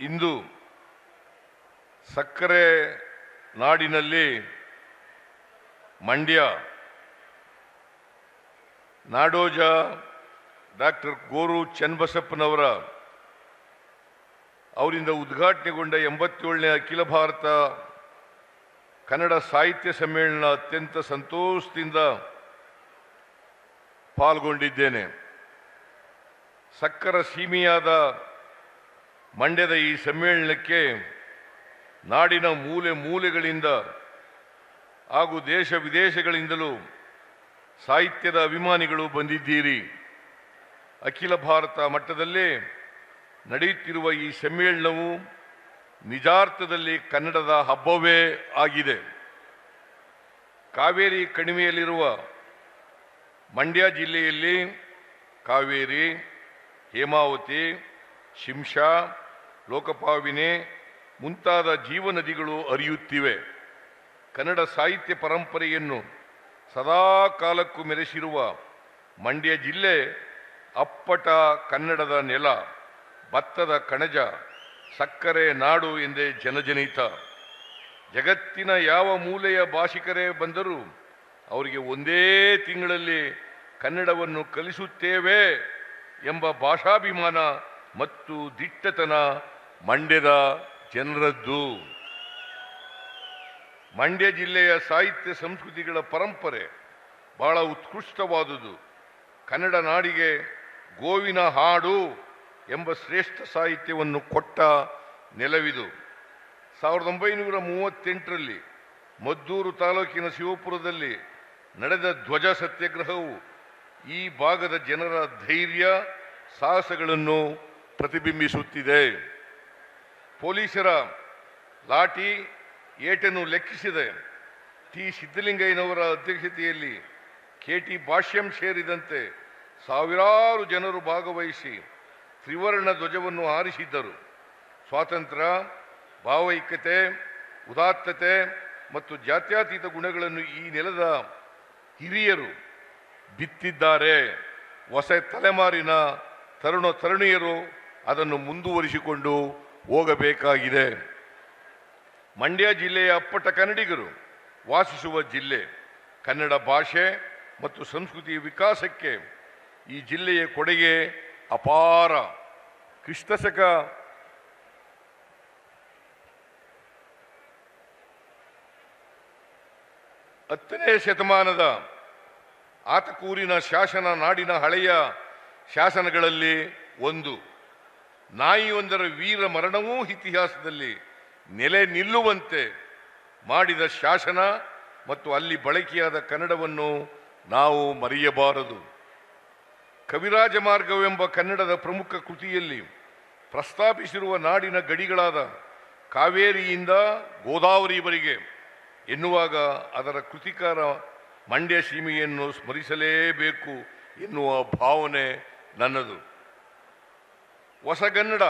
ಇಂದು ಸಕ್ಕರೆ ನಾಡಿನಲ್ಲಿ ಮಂಡ್ಯ ನಾಡೋಜ ಡಾಕ್ಟರ್ ಗೋರು ಚನ್ನಬಸಪ್ಪನವರ ಅವರಿಂದ ಉದ್ಘಾಟನೆಗೊಂಡ ಎಂಬತ್ತೇಳನೇ ಅಖಿಲ ಭಾರತ ಕನ್ನಡ ಸಾಹಿತ್ಯ ಸಮ್ಮೇಳನ ಅತ್ಯಂತ ಸಂತೋಷದಿಂದ ಪಾಲ್ಗೊಂಡಿದ್ದೇನೆ. ಸಕ್ಕರ ಸೀಮೆಯಾದ ಮಂಡ್ಯದ ಈ ಸಮ್ಮೇಳನಕ್ಕೆ ನಾಡಿನ ಮೂಲೆ ಮೂಲೆಗಳಿಂದ ಹಾಗೂ ದೇಶ ವಿದೇಶಗಳಿಂದಲೂ ಸಾಹಿತ್ಯದ ಅಭಿಮಾನಿಗಳು ಬಂದಿದ್ದೀರಿ. ಅಖಿಲ ಭಾರತ ಮಟ್ಟದಲ್ಲೇ ನಡೆಯುತ್ತಿರುವ ಈ ಸಮ್ಮೇಳನವು ನಿಜಾರ್ಥದಲ್ಲಿ ಕನ್ನಡದ ಹಬ್ಬವೇ ಆಗಿದೆ. ಕಾವೇರಿ ಕಣಿವೆಯಲ್ಲಿರುವ ಮಂಡ್ಯ ಜಿಲ್ಲೆಯಲ್ಲಿ ಕಾವೇರಿ, ಹೇಮಾವತಿ ಶಿಂಷಾ ಲೋಕಪಾವಿನೆ ಮುಂತಾದ ಜೀವನದಿಗಳು ಅರಿಯುತ್ತಿವೆ. ಕನ್ನಡ ಸಾಹಿತ್ಯ ಪರಂಪರೆಯನ್ನು ಸದಾ ಕಾಲಕ್ಕೂ ಮೆರೆಸಿರುವ ಮಂಡ್ಯ ಜಿಲ್ಲೆ ಅಪ್ಪಟ ಕನ್ನಡದ ನೆಲ, ಭತ್ತದ ಕಣಜ, ಸಕ್ಕರೆ ನಾಡು ಎಂದೇ ಜನಜನಿತ. ಜಗತ್ತಿನ ಯಾವ ಮೂಲೆಯ ಭಾಷಿಕರೇ ಬಂದರೂ ಅವರಿಗೆ ಒಂದೇ ತಿಂಗಳಲ್ಲಿ ಕನ್ನಡವನ್ನು ಕಲಿಸುತ್ತೇವೆ ಎಂಬ ಭಾಷಾಭಿಮಾನ ಮತ್ತು ದಿಟ್ಟತನ ಮಂಡ್ಯದ ಜನರದ್ದು. ಮಂಡ್ಯ ಜಿಲ್ಲೆಯ ಸಾಹಿತ್ಯ ಸಂಸ್ಕೃತಿಗಳ ಪರಂಪರೆ ಬಹಳ ಉತ್ಕೃಷ್ಟವಾದುದು. ಕನ್ನಡ ನಾಡಿಗೆ ಗೋವಿನ ಹಾಡು ಎಂಬ ಶ್ರೇಷ್ಠ ಸಾಹಿತ್ಯವನ್ನು ಕೊಟ್ಟ ನೆಲವಿದು. ಸಾವಿರದ ಒಂಬೈನೂರ ಮೂವತ್ತೆಂಟರಲ್ಲಿ ಮದ್ದೂರು ತಾಲೂಕಿನ ಶಿವಪುರದಲ್ಲಿ ನಡೆದ ಧ್ವಜ ಸತ್ಯಾಗ್ರಹವು ಈ ಭಾಗದ ಜನರ ಧೈರ್ಯ, ಸಾಹಸಗಳನ್ನು ಪ್ರತಿಬಿಂಬಿಸುತ್ತಿದೆ. ಪೊಲೀಸರ ಲಾಠಿ ಏಟನ್ನು ಲೆಕ್ಕಿಸಿದೆ. ಟಿ. ಸಿದ್ದಲಿಂಗಯ್ಯನವರ ಅಧ್ಯಕ್ಷತೆಯಲ್ಲಿ ಕೆ. ಟಿ. ಭಾಷ್ಯಂ ಸೇರಿದಂತೆ ಸಾವಿರಾರು ಜನರು ಭಾಗವಹಿಸಿ ತ್ರಿವರ್ಣ ಧ್ವಜವನ್ನು ಹಾರಿಸಿದ್ದರು. ಸ್ವಾತಂತ್ರ್ಯ, ಭಾವೈಕ್ಯತೆ, ಉದಾತ್ತತೆ ಮತ್ತು ಜಾತ್ಯಾತೀತ ಗುಣಗಳನ್ನು ಈ ನೆಲದ ಹಿರಿಯರು ಬಿತ್ತಿದ್ದಾರೆ. ಹೊಸ ತಲೆಮಾರಿನ ತರುಣ ತರುಣಿಯರು ಅದನ್ನು ಮುಂದುವರಿಸಿಕೊಂಡು ಹೋಗಬೇಕಾಗಿದೆ. ಮಂಡ್ಯ ಜಿಲ್ಲೆಯ ಅಪ್ಪಟ ಕನ್ನಡಿಗರು ವಾಸಿಸುವ ಜಿಲ್ಲೆ, ಕನ್ನಡ ಭಾಷೆ ಮತ್ತು ಸಂಸ್ಕೃತಿಯ ವಿಕಾಸಕ್ಕೆ ಈ ಜಿಲ್ಲೆಯ ಕೊಡುಗೆ ಅಪಾರ. ಕ್ರಿಸ್ತಶಕ ಹತ್ತನೇ ಶತಮಾನದ ಆತಕೂರಿನ ಶಾಸನ ನಾಡಿನ ಹಳೆಯ ಶಾಸನಗಳಲ್ಲಿ ಒಂದು. ನಾಯಿಯೊಂದರ ವೀರ ಮರಣವೂ ಇತಿಹಾಸದಲ್ಲಿ ನೆಲೆ ನಿಲ್ಲುವಂತೆ ಮಾಡಿದ ಶಾಸನ ಮತ್ತು ಅಲ್ಲಿ ಬಳಕೆಯಾದ ಕನ್ನಡವನ್ನು ನಾವು ಮರೆಯಬಾರದು. ಕವಿರಾಜ ಮಾರ್ಗವೆಂಬ ಕನ್ನಡದ ಪ್ರಮುಖ ಕೃತಿಯಲ್ಲಿ ಪ್ರಸ್ತಾಪಿಸಿರುವ ನಾಡಿನ ಗಡಿಗಳಾದ ಕಾವೇರಿಯಿಂದ ಗೋದಾವರಿವರೆಗೆ ಎನ್ನುವಾಗ ಅದರ ಕೃತಿಕಾರ ಮಂಡ್ಯ ಸೀಮೆಯನ್ನು ಸ್ಮರಿಸಲೇಬೇಕು ಎನ್ನುವ ಭಾವನೆ ನನ್ನದು. ಹೊಸಗನ್ನಡ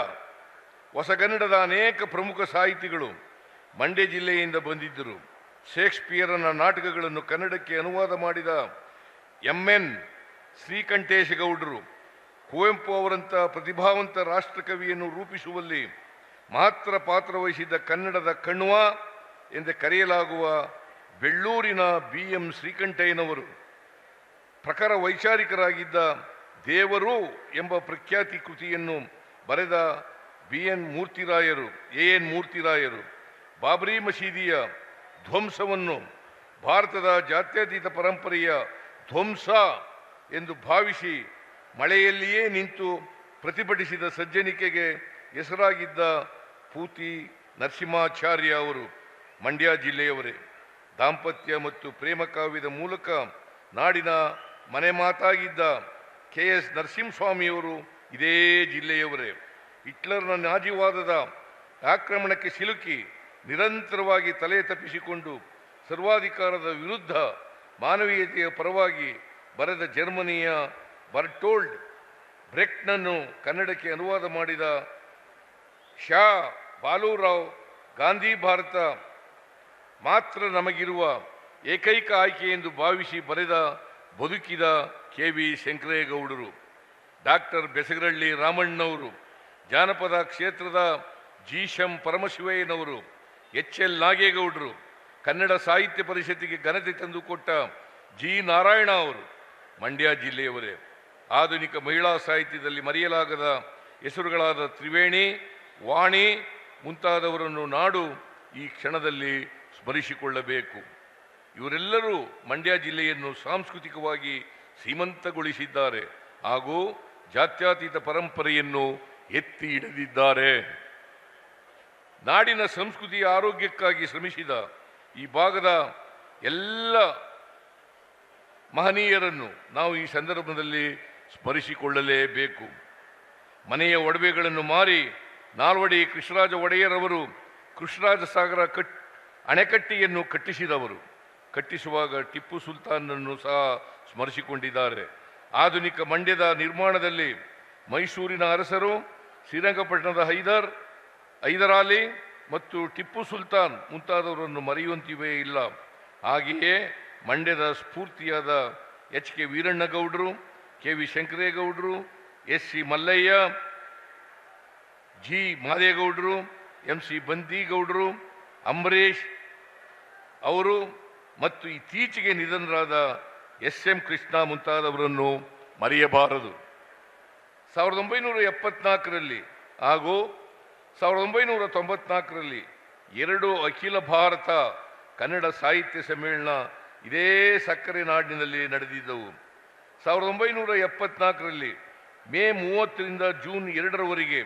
ಹೊಸಗನ್ನಡದ ಅನೇಕ ಪ್ರಮುಖ ಸಾಹಿತಿಗಳು ಮಂಡ್ಯ ಜಿಲ್ಲೆಯಿಂದ ಬಂದಿದ್ದರು. ಶೇಕ್ಸ್ಪಿಯರನ ನಾಟಕಗಳನ್ನು ಕನ್ನಡಕ್ಕೆ ಅನುವಾದ ಮಾಡಿದ ಎಂ ಎನ್ ಶ್ರೀಕಂಠೇಶ ಗೌಡರು ಕುವೆಂಪು ಅವರಂಥ ಪ್ರತಿಭಾವಂತ ರಾಷ್ಟ್ರಕವಿಯನ್ನು ರೂಪಿಸುವಲ್ಲಿ ಮಾತ್ರ ಪಾತ್ರ ವಹಿಸಿದ್ದ ಕನ್ನಡದ ಕಣ್ವ ಎಂದು ಕರೆಯಲಾಗುವ ಬೆಳ್ಳೂರಿನ ಬಿ ಎಂ ಶ್ರೀಕಂಠಯ್ಯನವರು. ಪ್ರಖರ ವೈಚಾರಿಕರಾಗಿದ್ದ ದೇವರು ಎಂಬ ಪ್ರಖ್ಯಾತಿ ಕೃತಿಯನ್ನು ಬರೆದ ಬಿ ಎನ್ ಮೂರ್ತಿರಾಯರು, ಎ ಎನ್ ಮೂರ್ತಿರಾಯರು, ಬಾಬರಿ ಮಸೀದಿಯ ಧ್ವಂಸವನ್ನು ಭಾರತದ ಜಾತ್ಯತೀತ ಪರಂಪರೆಯ ಧ್ವಂಸ ಎಂದು ಭಾವಿಸಿ ಮಳೆಯಲ್ಲಿಯೇ ನಿಂತು ಪ್ರತಿಭಟಿಸಿದ ಸಜ್ಜನಿಕೆಗೆ ಹೆಸರಾಗಿದ್ದ ಪೂತಿ ನರಸಿಂಹಾಚಾರ್ಯ ಅವರು, ಮಂಡ್ಯ ಜಿಲ್ಲೆಯವರೇ. ದಾಂಪತ್ಯ ಮತ್ತು ಪ್ರೇಮ ಕಾವ್ಯದ ಮೂಲಕ ನಾಡಿನ ಮನೆ ಮಾತಾಗಿದ್ದ ಕೆ ಎಸ್ ನರಸಿಂಹಸ್ವಾಮಿಯವರು ಇದೇ ಜಿಲ್ಲೆಯವರೇ. ಹಿಟ್ಲರ್ನ ನಾಜಿವಾದದ ಆಕ್ರಮಣಕ್ಕೆ ಸಿಲುಕಿ ನಿರಂತರವಾಗಿ ತಲೆ ತಪ್ಪಿಸಿಕೊಂಡು ಸರ್ವಾಧಿಕಾರದ ವಿರುದ್ಧ ಮಾನವೀಯತೆಯ ಪರವಾಗಿ ಬರೆದ ಜರ್ಮನಿಯ ಬರ್ಟೋಲ್ಡ್ ಬ್ರೆಕ್ಟ್ನನ್ನು ಕನ್ನಡಕ್ಕೆ ಅನುವಾದ ಮಾಡಿದ ಶಾ ಬಾಲೂರಾವ್, ಗಾಂಧಿ ಭಾರತ ಮಾತ್ರ ನಮಗಿರುವ ಏಕೈಕ ಆಯ್ಕೆ ಎಂದು ಭಾವಿಸಿ ಬರೆದ ಬದುಕಿದ ಕೆ ವಿ ಶಂಕರೇಗೌಡರು ಡಾಕ್ಟರ್ ಬೆಸಗರಳ್ಳಿ ರಾಮಣ್ಣವರು ಜಾನಪದ ಕ್ಷೇತ್ರದ ಜಿ ಶಂ ಪರಮಶಿವಯ್ಯನವರು ಎಚ್ ಎಲ್ ನಾಗೇಗೌಡರು ಕನ್ನಡ ಸಾಹಿತ್ಯ ಪರಿಷತ್ತಿಗೆ ಘನತೆ ತಂದುಕೊಟ್ಟ ಜಿ ನಾರಾಯಣ ಅವರು ಮಂಡ್ಯ ಜಿಲ್ಲೆಯವರೇ. ಆಧುನಿಕ ಮಹಿಳಾ ಸಾಹಿತ್ಯದಲ್ಲಿ ಮರೆಯಲಾಗದ ಹೆಸರುಗಳಾದ ತ್ರಿವೇಣಿ, ವಾಣಿ ಮುಂತಾದವರನ್ನು ನಾಡು ಈ ಕ್ಷಣದಲ್ಲಿ ಸ್ಮರಿಸಿಕೊಳ್ಳಬೇಕು. ಇವರೆಲ್ಲರೂ ಮಂಡ್ಯ ಜಿಲ್ಲೆಯನ್ನು ಸಾಂಸ್ಕೃತಿಕವಾಗಿ ಶ್ರೀಮಂತಗೊಳಿಸಿದ್ದಾರೆ ಹಾಗೂ ಜಾತ್ಯಾತೀತ ಪರಂಪರೆಯನ್ನು ಎತ್ತಿ ಹಿಡಿದಿದ್ದಾರೆ. ನಾಡಿನ ಸಂಸ್ಕೃತಿಯ ಆರೋಗ್ಯಕ್ಕಾಗಿ ಶ್ರಮಿಸಿದ ಈ ಭಾಗದ ಎಲ್ಲ ಮಹನೀಯರನ್ನು ನಾವು ಈ ಸಂದರ್ಭದಲ್ಲಿ ಸ್ಮರಿಸಿಕೊಳ್ಳಲೇಬೇಕು. ಮನೆಯ ಒಡವೆಗಳನ್ನು ಮಾರಿ ನಾಲ್ವಡಿ ಕೃಷ್ಣರಾಜ ಒಡೆಯರವರು ಕೃಷ್ಣರಾಜ ಸಾಗರ ಕಟ್, ಅಣೆಕಟ್ಟೆಯನ್ನು ಕಟ್ಟಿಸಿದವರು. ಕಟ್ಟಿಸುವಾಗ ಟಿಪ್ಪು ಸುಲ್ತಾನನ್ನು ಸಹ ಸ್ಮರಿಸಿಕೊಂಡಿದ್ದಾರೆ. ಆಧುನಿಕ ಮಂಡ್ಯದ ನಿರ್ಮಾಣದಲ್ಲಿ ಮೈಸೂರಿನ ಅರಸರು ಶ್ರೀರಂಗಪಟ್ಟಣದ ಹೈದರ್ ಹೈದರಾಲಿ ಮತ್ತು ಟಿಪ್ಪು ಸುಲ್ತಾನ್ ಮುಂತಾದವರನ್ನು ಮರೆಯುವಂತಿವೇ ಇಲ್ಲ. ಹಾಗೆಯೇ ಮಂಡ್ಯದ ಸ್ಫೂರ್ತಿಯಾದ ಎಚ್ ಕೆ ವೀರಣ್ಣಗೌಡರು, ಕೆ ವಿ ಶಂಕರೇಗೌಡರು, ಎಸ್ ಸಿ ಮಲ್ಲಯ್ಯ, ಜಿ ಮಾದೇಗೌಡರು, ಎಂ ಸಿ ಬಂದಿಗೌಡರು, ಅಂಬರೀಷ್ ಅವರು ಮತ್ತು ಇತ್ತೀಚೆಗೆ ನಿಧನರಾದ ಎಸ್ ಎಂ ಕೃಷ್ಣ ಮುಂತಾದವರನ್ನು ಮರೆಯಬಾರದು. ಸಾವಿರದ ಒಂಬೈನೂರ ಎಪ್ಪತ್ನಾಲ್ಕರಲ್ಲಿ ಹಾಗೂ ಸಾವಿರದ ಒಂಬೈನೂರ ತೊಂಬತ್ನಾಲ್ಕರಲ್ಲಿ ಎರಡು ಅಖಿಲ ಭಾರತ ಕನ್ನಡ ಸಾಹಿತ್ಯ ಸಮ್ಮೇಳನ ಇದೇ ಸಕ್ಕರೆ ನಾಡಿನಲ್ಲಿ ನಡೆದಿದ್ದವು. ಸಾವಿರದ ಒಂಬೈನೂರ ಎಪ್ಪತ್ನಾಲ್ಕರಲ್ಲಿ ಮೇ ಮೂವತ್ತರಿಂದ ಜೂನ್ ಎರಡರವರೆಗೆ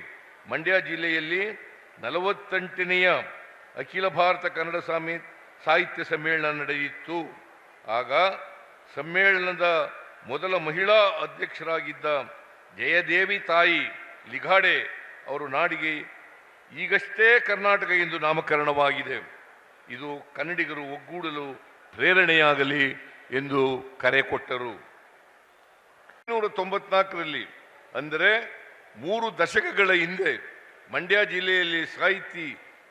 ಮಂಡ್ಯ ಜಿಲ್ಲೆಯಲ್ಲಿ ನಲವತ್ತೆಂಟನೆಯ ಅಖಿಲ ಭಾರತ ಕನ್ನಡ ಸಾಮಿ, ಸಾಹಿತ್ಯ ಸಮ್ಮೇಳನ ನಡೆಯಿತು. ಆಗ ಸಮ್ಮೇಳನದ ಮೊದಲ ಮಹಿಳಾ ಅಧ್ಯಕ್ಷರಾಗಿದ್ದ ಜಯದೇವಿ ತಾಯಿ ಲಿಘಾಡೆ ಅವರು ನಾಡಿಗೆ ಈಗಷ್ಟೇ ಕರ್ನಾಟಕ ಎಂದು ನಾಮಕರಣವಾಗಿದೆ. ಇದು ಕನ್ನಡಿಗರು ಒಗ್ಗೂಡಲು ಪ್ರೇರಣೆಯಾಗಲಿ ಎಂದು ಕರೆ ಕೊಟ್ಟರು. ನೂರ ತೊಂಬತ್ನಾಲ್ಕರಲ್ಲಿ ಅಂದರೆ ಮೂರು ದಶಕಗಳ ಹಿಂದೆ ಮಂಡ್ಯ ಜಿಲ್ಲೆಯಲ್ಲಿ ಸಾಹಿತಿ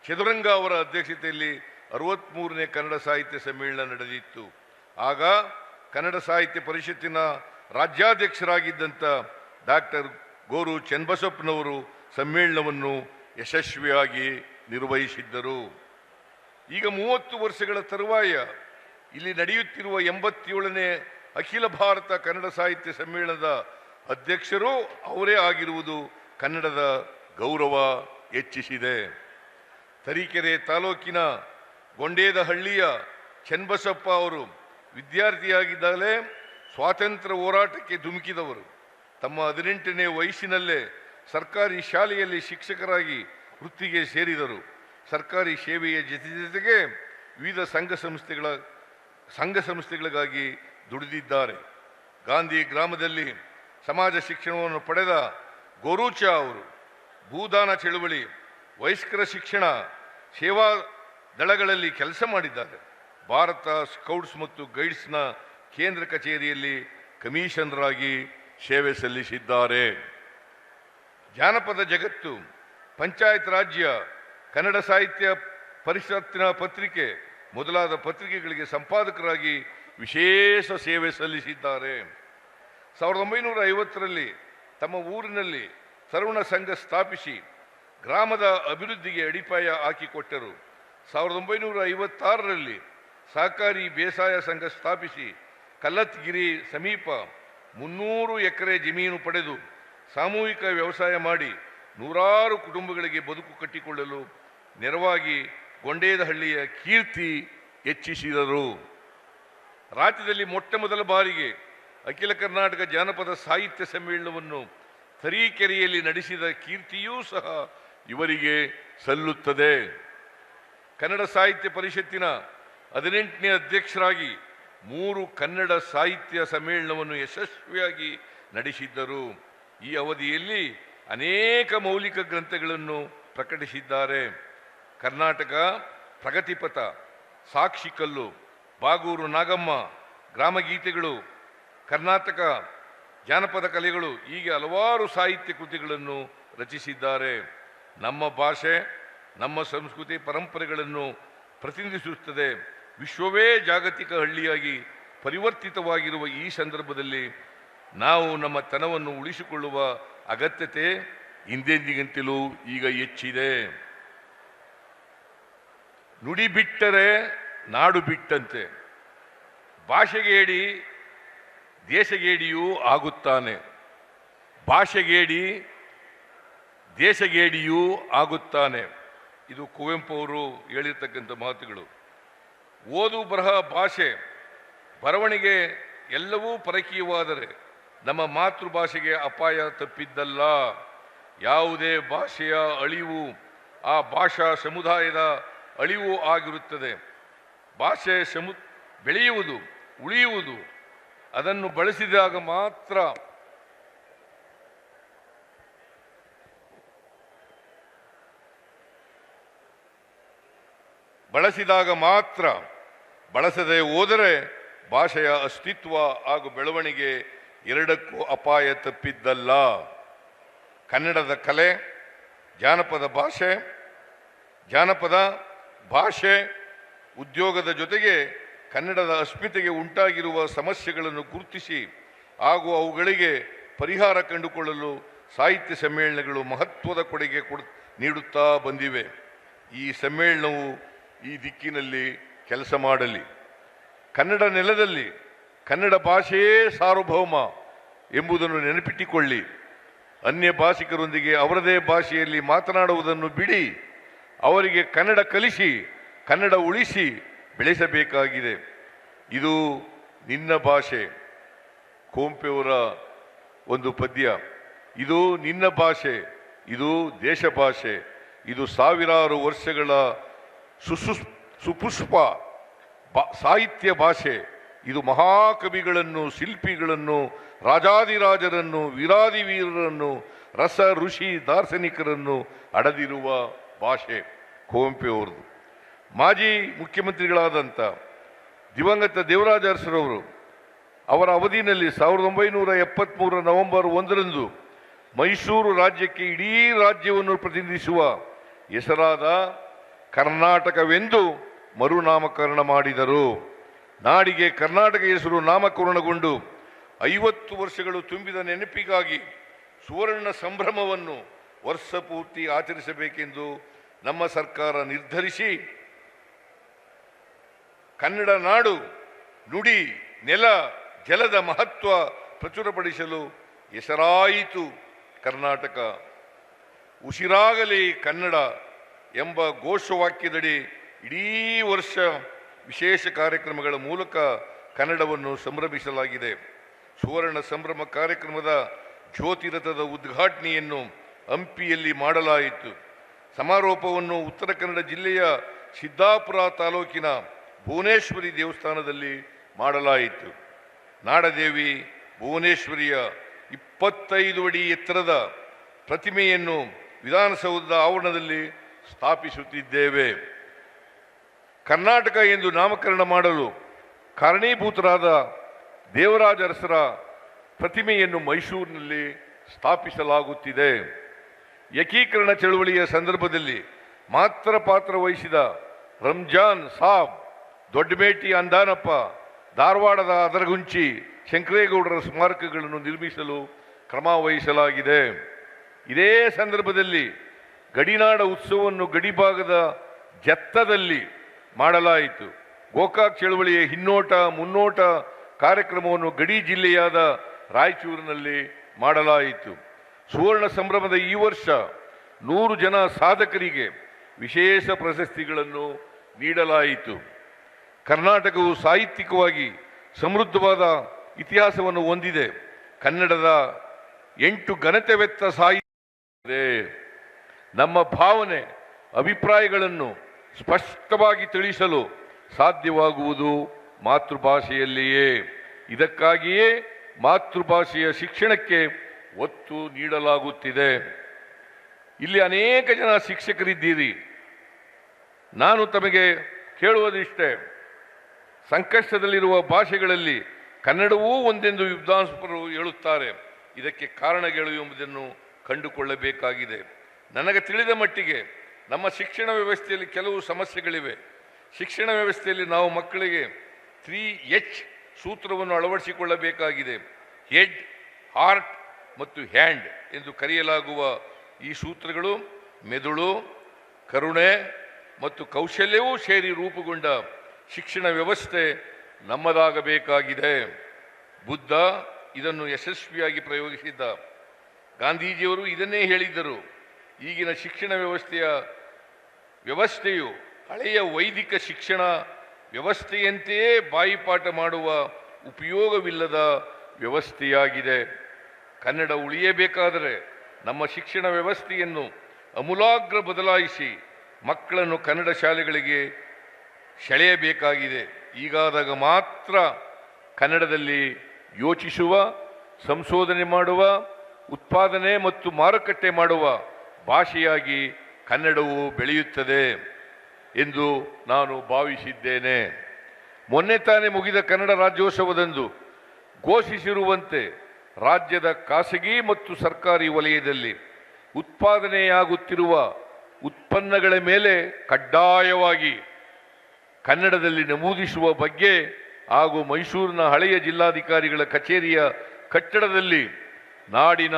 ಚದುರಂಗ ಅವರ ಅಧ್ಯಕ್ಷತೆಯಲ್ಲಿ ಅರವತ್ತ್ಮೂರನೇ ಕನ್ನಡ ಸಾಹಿತ್ಯ ಸಮ್ಮೇಳನ ನಡೆದಿತ್ತು. ಆಗ ಕನ್ನಡ ಸಾಹಿತ್ಯ ಪರಿಷತ್ತಿನ ರಾಜ್ಯಾಧ್ಯಕ್ಷರಾಗಿದ್ದಂಥ ಡಾಕ್ಟರ್ ಗೋರು ಚನ್ನಬಸಪ್ಪನವರು ಸಮ್ಮೇಳನವನ್ನು ಯಶಸ್ವಿಯಾಗಿ ನಿರ್ವಹಿಸಿದ್ದರು. ಈಗ ಮೂವತ್ತು ವರ್ಷಗಳ ತರುವಾಯ ಇಲ್ಲಿ ನಡೆಯುತ್ತಿರುವ ಎಂಬತ್ತೇಳನೇ ಅಖಿಲ ಭಾರತ ಕನ್ನಡ ಸಾಹಿತ್ಯ ಸಮ್ಮೇಳನದ ಅಧ್ಯಕ್ಷರು ಅವರೇ ಆಗಿರುವುದು ಕನ್ನಡದ ಗೌರವ ಹೆಚ್ಚಿಸಿದೆ. ತರೀಕೆರೆ ತಾಲೂಕಿನ ಗೊಂಡೇದಹಳ್ಳಿಯ ಚನ್ನಬಸಪ್ಪ ಅವರು ವಿದ್ಯಾರ್ಥಿಯಾಗಿದ್ದಾಗಲೇ ಸ್ವಾತಂತ್ರ್ಯ ಹೋರಾಟಕ್ಕೆ ಧುಮುಕಿದವರು. ತಮ್ಮ ಹದಿನೆಂಟನೇ ವಯಸ್ಸಿನಲ್ಲೇ ಸರ್ಕಾರಿ ಶಾಲೆಯಲ್ಲಿ ಶಿಕ್ಷಕರಾಗಿ ವೃತ್ತಿಗೆ ಸೇರಿದರು. ಸರ್ಕಾರಿ ಸೇವೆಯ ಜೊತೆ ಜೊತೆಗೆ ವಿವಿಧ ಸಂಘ ಸಂಸ್ಥೆಗಳ, ಸಂಘ ಸಂಸ್ಥೆಗಳಿಗಾಗಿ ದುಡಿದಿದ್ದಾರೆ. ಗಾಂಧಿ ಗ್ರಾಮದಲ್ಲಿ ಸಮಾಜ ಶಿಕ್ಷಣವನ್ನು ಪಡೆದ ಗೋರೂಚ ಅವರು, ಭೂದಾನ ಚಳುವಳಿ, ವಯಸ್ಕರ ಶಿಕ್ಷಣ, ಸೇವಾ ದಳಗಳಲ್ಲಿ ಕೆಲಸ ಮಾಡಿದ್ದಾರೆ. ಭಾರತ ಸ್ಕೌಟ್ಸ್ ಮತ್ತು ಗೈಡ್ಸ್ನ ಕೇಂದ್ರ ಕಚೇರಿಯಲ್ಲಿ ಕಮಿಷನರಾಗಿ ಸೇವೆ ಸಲ್ಲಿಸಿದ್ದಾರೆ. ಜಾನಪದ ಜಗತ್ತು, ಪಂಚಾಯತ್ ರಾಜ್ಯ, ಕನ್ನಡ ಸಾಹಿತ್ಯ ಪರಿಷತ್ತಿನ ಪತ್ರಿಕೆ ಮೊದಲಾದ ಪತ್ರಿಕೆಗಳಿಗೆ ಸಂಪಾದಕರಾಗಿ ವಿಶೇಷ ಸೇವೆ ಸಲ್ಲಿಸಿದ್ದಾರೆ. ಸಾವಿರದ ಒಂಬೈನೂರ ಐವತ್ತರಲ್ಲಿ ತಮ್ಮ ಊರಿನಲ್ಲಿ ಸರವಣ ಸಂಘ ಸ್ಥಾಪಿಸಿ ಗ್ರಾಮದ ಅಭಿವೃದ್ಧಿಗೆ ಅಡಿಪಾಯ ಹಾಕಿಕೊಟ್ಟರು. ಸಾವಿರದ ಒಂಬೈನೂರ ಐವತ್ತಾರರಲ್ಲಿ ಸಹಕಾರಿ ಬೇಸಾಯ ಸಂಘ ಸ್ಥಾಪಿಸಿ ಕಲ್ಲತ್ಗಿರಿ ಸಮೀಪ ಮುನ್ನೂರು ಎಕರೆ ಜಮೀನು ಪಡೆದು ಸಾಮೂಹಿಕ ವ್ಯವಸಾಯ ಮಾಡಿ ನೂರಾರು ಕುಟುಂಬಗಳಿಗೆ ಬದುಕು ಕಟ್ಟಿಕೊಳ್ಳಲು ನೆರವಾಗಿ ಗೊಂಡೇದಹಳ್ಳಿಯ ಕೀರ್ತಿ ಹೆಚ್ಚಿಸಿದರು. ರಾಜ್ಯದಲ್ಲಿ ಮೊಟ್ಟ ಮೊದಲ ಬಾರಿಗೆ ಅಖಿಲ ಕರ್ನಾಟಕ ಜಾನಪದ ಸಾಹಿತ್ಯ ಸಮ್ಮೇಳನವನ್ನು ತರೀಕೆರೆಯಲ್ಲಿ ನಡೆಸಿದ ಕೀರ್ತಿಯೂ ಸಹ ಇವರಿಗೆ ಸಲ್ಲುತ್ತದೆ. ಕನ್ನಡ ಸಾಹಿತ್ಯ ಪರಿಷತ್ತಿನ ಹದಿನೆಂಟನೇ ಅಧ್ಯಕ್ಷರಾಗಿ ಮೂರು ಕನ್ನಡ ಸಾಹಿತ್ಯ ಸಮ್ಮೇಳನವನ್ನು ಯಶಸ್ವಿಯಾಗಿ ನಡೆಸಿದ್ದರು. ಈ ಅವಧಿಯಲ್ಲಿ ಅನೇಕ ಮೌಲಿಕ ಗ್ರಂಥಗಳನ್ನು ಪ್ರಕಟಿಸಿದ್ದಾರೆ. ಕರ್ನಾಟಕ, ಪ್ರಗತಿಪಥ, ಸಾಕ್ಷಿಕಲ್ಲು, ಬಾಗೂರು ನಾಗಮ್ಮ, ಗ್ರಾಮಗೀತೆಗಳು, ಕರ್ನಾಟಕ, ಜಾನಪದ ಕಲೆಗಳು, ಹೀಗೆ ಹಲವಾರು ಸಾಹಿತ್ಯ ಕೃತಿಗಳನ್ನು ರಚಿಸಿದ್ದಾರೆ. ನಮ್ಮ ಭಾಷೆ, ನಮ್ಮ ಸಂಸ್ಕೃತಿ, ಪರಂಪರೆಗಳನ್ನು ಪ್ರತಿನಿಧಿಸುತ್ತದೆ. ವಿಶ್ವವೇ ಜಾಗತಿಕ ಹಳ್ಳಿಯಾಗಿ ಪರಿವರ್ತಿತವಾಗಿರುವ ಈ ಸಂದರ್ಭದಲ್ಲಿ ನಾವು ನಮ್ಮ ತನವನ್ನು ಉಳಿಸಿಕೊಳ್ಳುವ ಅಗತ್ಯತೆ ಹಿಂದೆಂದಿಗಿಂತಲೂ ಈಗ ಹೆಚ್ಚಿದೆ. ನುಡಿ ಬಿಟ್ಟರೆ ನಾಡು ಬಿಟ್ಟಂತೆ ಭಾಷೆಗೇಡಿ ದೇಶಗೇಡಿಯೂ ಆಗುತ್ತಾನೆ. ಭಾಷೆಗೇಡಿ ದೇಶಗೇಡಿಯೂ ಆಗುತ್ತಾನೆ. ಇದು ಕುವೆಂಪು ಅವರು ಹೇಳಿರ್ತಕ್ಕಂಥ ಮಾತುಗಳು. ಓದು ಬರಹ ಭಾಷೆ ಬರವಣಿಗೆ ಎಲ್ಲವೂ ಪರಕೀಯವಾದರೆ ನಮ್ಮ ಮಾತೃಭಾಷೆಗೆ ಅಪಾಯ ತಪ್ಪಿದ್ದಲ್ಲ. ಯಾವುದೇ ಭಾಷೆಯ ಅಳಿವು ಆ ಭಾಷಾ ಸಮುದಾಯದ ಅಳಿವು ಆಗಿರುತ್ತದೆ. ಭಾಷೆ ಸಮು, ಬೆಳೆಯುವುದು, ಉಳಿಯುವುದು, ಅದನ್ನು ಬಳಸಿದಾಗ ಮಾತ್ರ ಬಳಸಿದಾಗ ಮಾತ್ರ ಬಳಸದೆ ಹೋದರೆ ಭಾಷೆಯ ಅಸ್ತಿತ್ವ ಹಾಗೂ ಬೆಳವಣಿಗೆ ಎರಡಕ್ಕೂ ಅಪಾಯ ತಪ್ಪಿದ್ದಲ್ಲ. ಕನ್ನಡದ ಕಲೆ, ಜಾನಪದ ಭಾಷೆ ಜಾನಪದ ಭಾಷೆ ಉದ್ಯೋಗದ ಜೊತೆಗೆ ಕನ್ನಡದ ಅಸ್ಮಿತೆಗೆ ಉಂಟಾಗಿರುವ ಸಮಸ್ಯೆಗಳನ್ನು ಗುರುತಿಸಿ ಹಾಗೂ ಅವುಗಳಿಗೆ ಪರಿಹಾರ ಕಂಡುಕೊಳ್ಳಲು ಸಾಹಿತ್ಯ ಸಮ್ಮೇಳನಗಳು ಮಹತ್ವದ ಕೊಡುಗೆ ಕೊಡ್, ನೀಡುತ್ತಾ ಬಂದಿವೆ. ಈ ಸಮ್ಮೇಳನವು ಈ ದಿಕ್ಕಿನಲ್ಲಿ ಕೆಲಸ ಮಾಡಲಿ. ಕನ್ನಡ ನೆಲದಲ್ಲಿ ಕನ್ನಡ ಭಾಷೆಯೇ ಸಾರ್ವಭೌಮ ಎಂಬುದನ್ನು ನೆನಪಿಟ್ಟುಕೊಳ್ಳಿ. ಅನ್ಯ ಭಾಷಿಕರೊಂದಿಗೆ ಅವರದೇ ಭಾಷೆಯಲ್ಲಿ ಮಾತನಾಡುವುದನ್ನು ಬಿಡಿ. ಅವರಿಗೆ ಕನ್ನಡ ಕಲಿಸಿ, ಕನ್ನಡ ಉಳಿಸಿ ಬೆಳೆಸಬೇಕಾಗಿದೆ. ಇದು ನಿನ್ನ ಭಾಷೆ. ಕೋಂಪೆಯವರ ಒಂದು ಪದ್ಯ. ಇದು ನಿನ್ನ ಭಾಷೆ. ಇದು ದೇಶ ಭಾಷೆ. ಇದು ಸಾವಿರಾರು ವರ್ಷಗಳ ಸುಸು ಸುಪುಷ್ಪ ಸಾಹಿತ್ಯ ಭಾಷೆ. ಇದು ಮಹಾಕವಿಗಳನ್ನು, ಶಿಲ್ಪಿಗಳನ್ನು ರಾಜಾದಿರಾಜರನ್ನು ವೀರಾದಿವೀರರನ್ನು ರಸ, ಋಷಿ, ದಾರ್ಶನಿಕರನ್ನು ಅಡದಿರುವ ಭಾಷೆ ಕುವೆಂಪು ಅವರದು ಮಾಜಿ ಮುಖ್ಯಮಂತ್ರಿಗಳಾದಂಥ ದಿವಂಗತ ದೇವರಾಜ ಅರಸರವರು ಅವರ ಅವಧಿಯಲ್ಲಿ ಸಾವಿರದ ಒಂಬೈನೂರ ಎಪ್ಪತ್ತ್ಮೂರ ನವೆಂಬರ್ ಒಂದರಂದು ಮೈಸೂರು ರಾಜ್ಯಕ್ಕೆ ಇಡೀ ರಾಜ್ಯವನ್ನು ಪ್ರತಿನಿಧಿಸುವ ಹೆಸರಾದ ಕರ್ನಾಟಕವೆಂದು ಮರುನಾಮಕರಣ ಮಾಡಿದರು. ನಾಡಿಗೆ ಕರ್ನಾಟಕ ಹೆಸರು ನಾಮಕರಣಗೊಂಡು ಐವತ್ತು ವರ್ಷಗಳು ತುಂಬಿದ ನೆನಪಿಗಾಗಿ ಸುವರ್ಣ ಸಂಭ್ರಮವನ್ನು ವರ್ಷ ಪೂರ್ತಿ ಆಚರಿಸಬೇಕೆಂದು ನಮ್ಮ ಸರ್ಕಾರ ನಿರ್ಧರಿಸಿ, ಕನ್ನಡ ನಾಡು ನುಡಿ ನೆಲ ಜಲದ ಮಹತ್ವ ಪ್ರಚುರಪಡಿಸಲು ಹೆಸರಾಯಿತು ಕರ್ನಾಟಕ. ಉಸಿರಾಗಲಿ ಕನ್ನಡ ಎಂಬ ಘೋಷವಾಕ್ಯದಡಿ ಇಡೀ ವರ್ಷ ವಿಶೇಷ ಕಾರ್ಯಕ್ರಮಗಳ ಮೂಲಕ ಕನ್ನಡವನ್ನು ಸಂಭ್ರಮಿಸಲಾಗಿದೆ. ಸುವರ್ಣ ಸಂಭ್ರಮ ಕಾರ್ಯಕ್ರಮದ ಜ್ಯೋತಿರಥದ ಉದ್ಘಾಟನೆಯನ್ನು ಹಂಪಿಯಲ್ಲಿ ಮಾಡಲಾಯಿತು. ಸಮಾರೋಪವನ್ನು ಉತ್ತರ ಕನ್ನಡ ಜಿಲ್ಲೆಯ ಸಿದ್ದಾಪುರ ತಾಲೂಕಿನ ಭುವನೇಶ್ವರಿ ದೇವಸ್ಥಾನದಲ್ಲಿ ಮಾಡಲಾಯಿತು. ನಾಡದೇವಿ ಭುವನೇಶ್ವರಿಯ ಇಪ್ಪತ್ತೈದು ಅಡಿ ಎತ್ತರದ ಪ್ರತಿಮೆಯನ್ನು ವಿಧಾನಸೌಧದ ಆವರಣದಲ್ಲಿ ಸ್ಥಾಪಿಸುತ್ತಿದ್ದೇವೆ. ಕರ್ನಾಟಕ ಎಂದು ನಾಮಕರಣ ಮಾಡಲು ಕಾರಣೀಭೂತರಾದ ದೇವರಾಜ ಅರಸರ ಪ್ರತಿಮೆಯನ್ನು ಮೈಸೂರಿನಲ್ಲಿ ಸ್ಥಾಪಿಸಲಾಗುತ್ತಿದೆ. ಏಕೀಕರಣ ಚಳುವಳಿಯ ಸಂದರ್ಭದಲ್ಲಿ ಮಾತ್ರ ಪಾತ್ರ ವಹಿಸಿದ ರಂಜಾನ್ ಸಾಬ್ ದೊಡ್ಡಮೇಟಿ ಅಂದಾನಪ್ಪ, ಧಾರವಾಡದ ಅದರಗುಂಚಿ ಶಂಕರೇಗೌಡರ ಸ್ಮಾರಕಗಳನ್ನು ನಿರ್ಮಿಸಲು ಕ್ರಮ ವಹಿಸಲಾಗಿದೆ. ಇದೇ ಸಂದರ್ಭದಲ್ಲಿ ಗಡಿನಾಡ ಉತ್ಸವವನ್ನು ಗಡಿಭಾಗದ ಜತ್ತದಲ್ಲಿ ಮಾಡಲಾಯಿತು. ಗೋಕಾಕ್ ಚಳುವಳಿಯ ಹಿನ್ನೋಟ, ಮುನ್ನೋಟ ಕಾರ್ಯಕ್ರಮವನ್ನು ಗಡಿ ಜಿಲ್ಲೆಯಾದ ರಾಯಚೂರಿನಲ್ಲಿ ಮಾಡಲಾಯಿತು. ಸುವರ್ಣ ಸಂಭ್ರಮದ ಈ ವರ್ಷ ನೂರು ಜನ ಸಾಧಕರಿಗೆ ವಿಶೇಷ ಪ್ರಶಸ್ತಿಗಳನ್ನು ನೀಡಲಾಯಿತು. ಕರ್ನಾಟಕವು ಸಾಹಿತ್ಯಿಕವಾಗಿ ಸಮೃದ್ಧವಾದ ಇತಿಹಾಸವನ್ನು ಹೊಂದಿದೆ. ಕನ್ನಡದ ಎಂಟು ಘನತೆವೆತ್ತ ಸಾಹಿತ್ಯ ನಮ್ಮ ಭಾವನೆ, ಅಭಿಪ್ರಾಯಗಳನ್ನು ಸ್ಪಷ್ಟವಾಗಿ ತಿಳಿಸಲು ಸಾಧ್ಯವಾಗುವುದು ಮಾತೃಭಾಷೆಯಲ್ಲಿಯೇ. ಇದಕ್ಕಾಗಿಯೇ ಮಾತೃಭಾಷೆಯ ಶಿಕ್ಷಣಕ್ಕೆ ಒತ್ತು ನೀಡಲಾಗುತ್ತಿದೆ. ಇಲ್ಲಿ ಅನೇಕ ಜನ ಶಿಕ್ಷಕರಿದ್ದೀರಿ. ನಾನು ತಮಗೆ ಕೇಳುವುದಿಷ್ಟೇ. ಸಂಕಷ್ಟದಲ್ಲಿರುವ ಭಾಷೆಗಳಲ್ಲಿ ಕನ್ನಡವೂ ಒಂದೆಂದು ವಿದ್ವಾಂಸರು ಹೇಳುತ್ತಾರೆ. ಇದಕ್ಕೆ ಕಾರಣಗಳು ಎಂಬುದನ್ನು ಕಂಡುಕೊಳ್ಳಬೇಕಾಗಿದೆ. ನನಗೆ ತಿಳಿದ ಮಟ್ಟಿಗೆ ನಮ್ಮ ಶಿಕ್ಷಣ ವ್ಯವಸ್ಥೆಯಲ್ಲಿ ಕೆಲವು ಸಮಸ್ಯೆಗಳಿವೆ. ಶಿಕ್ಷಣ ವ್ಯವಸ್ಥೆಯಲ್ಲಿ ನಾವು ಮಕ್ಕಳಿಗೆ ತ್ರೀ ಎಚ್ ಸೂತ್ರವನ್ನು ಅಳವಡಿಸಿಕೊಳ್ಳಬೇಕಾಗಿದೆ. ಹೆಡ್, ಹಾರ್ಟ್ ಮತ್ತು ಹ್ಯಾಂಡ್ ಎಂದು ಕರೆಯಲಾಗುವ ಈ ಸೂತ್ರಗಳು ಮೆದುಳು, ಕರುಣೆ ಮತ್ತು ಕೌಶಲ್ಯವೂ ಸೇರಿ ರೂಪುಗೊಂಡ ಶಿಕ್ಷಣ ವ್ಯವಸ್ಥೆ ನಮ್ಮದಾಗಬೇಕಾಗಿದೆ. ಬುದ್ಧ ಇದನ್ನು ಯಶಸ್ವಿಯಾಗಿ ಪ್ರಯೋಗಿಸಿದ್ದ. ಗಾಂಧೀಜಿಯವರು ಇದನ್ನೇ ಹೇಳಿದ್ದರು. ಈಗಿನ ಶಿಕ್ಷಣ ವ್ಯವಸ್ಥೆಯ ವ್ಯವಸ್ಥೆಯು ಹಳೆಯ ವೈದಿಕ ಶಿಕ್ಷಣ, ವ್ಯವಸ್ಥೆಯಂತೆಯೇ ಬಾಯಿಪಾಠ ಮಾಡುವ ಉಪಯೋಗವಿಲ್ಲದ ವ್ಯವಸ್ಥೆಯಾಗಿದೆ. ಕನ್ನಡ ಉಳಿಯಬೇಕಾದರೆ ನಮ್ಮ ಶಿಕ್ಷಣ ವ್ಯವಸ್ಥೆಯನ್ನು ಅಮೂಲಾಗ್ರ ಬದಲಾಯಿಸಿ ಮಕ್ಕಳನ್ನು ಕನ್ನಡ ಶಾಲೆಗಳಿಗೆ ಸೆಳೆಯಬೇಕಾಗಿದೆ. ಈಗಾದಾಗ ಮಾತ್ರ ಕನ್ನಡದಲ್ಲಿ ಯೋಚಿಸುವ, ಸಂಶೋಧನೆ ಮಾಡುವ, ಉತ್ಪಾದನೆ ಮತ್ತು ಮಾರುಕಟ್ಟೆ ಮಾಡುವ ಭಾಷೆಯಾಗಿ ಕನ್ನಡವು ಬೆಳೆಯುತ್ತದೆ ಎಂದು ನಾನು ಭಾವಿಸಿದ್ದೇನೆ. ಮೊನ್ನೆ ತಾನೇ ಮುಗಿದ ಕನ್ನಡ ರಾಜ್ಯೋತ್ಸವದಂದು ಘೋಷಿಸಿರುವಂತೆ ರಾಜ್ಯದ ಖಾಸಗಿ ಮತ್ತು ಸರ್ಕಾರಿ ವಲಯದಲ್ಲಿ ಉತ್ಪಾದನೆಯಾಗುತ್ತಿರುವ ಉತ್ಪನ್ನಗಳ ಮೇಲೆ ಕಡ್ಡಾಯವಾಗಿ ಕನ್ನಡದಲ್ಲಿ ನಮೂದಿಸುವ ಬಗ್ಗೆ ಹಾಗೂ ಮೈಸೂರಿನ ಹಳೆಯ ಜಿಲ್ಲಾಧಿಕಾರಿಗಳ ಕಚೇರಿಯ ಕಟ್ಟಡದಲ್ಲಿ ನಾಡಿನ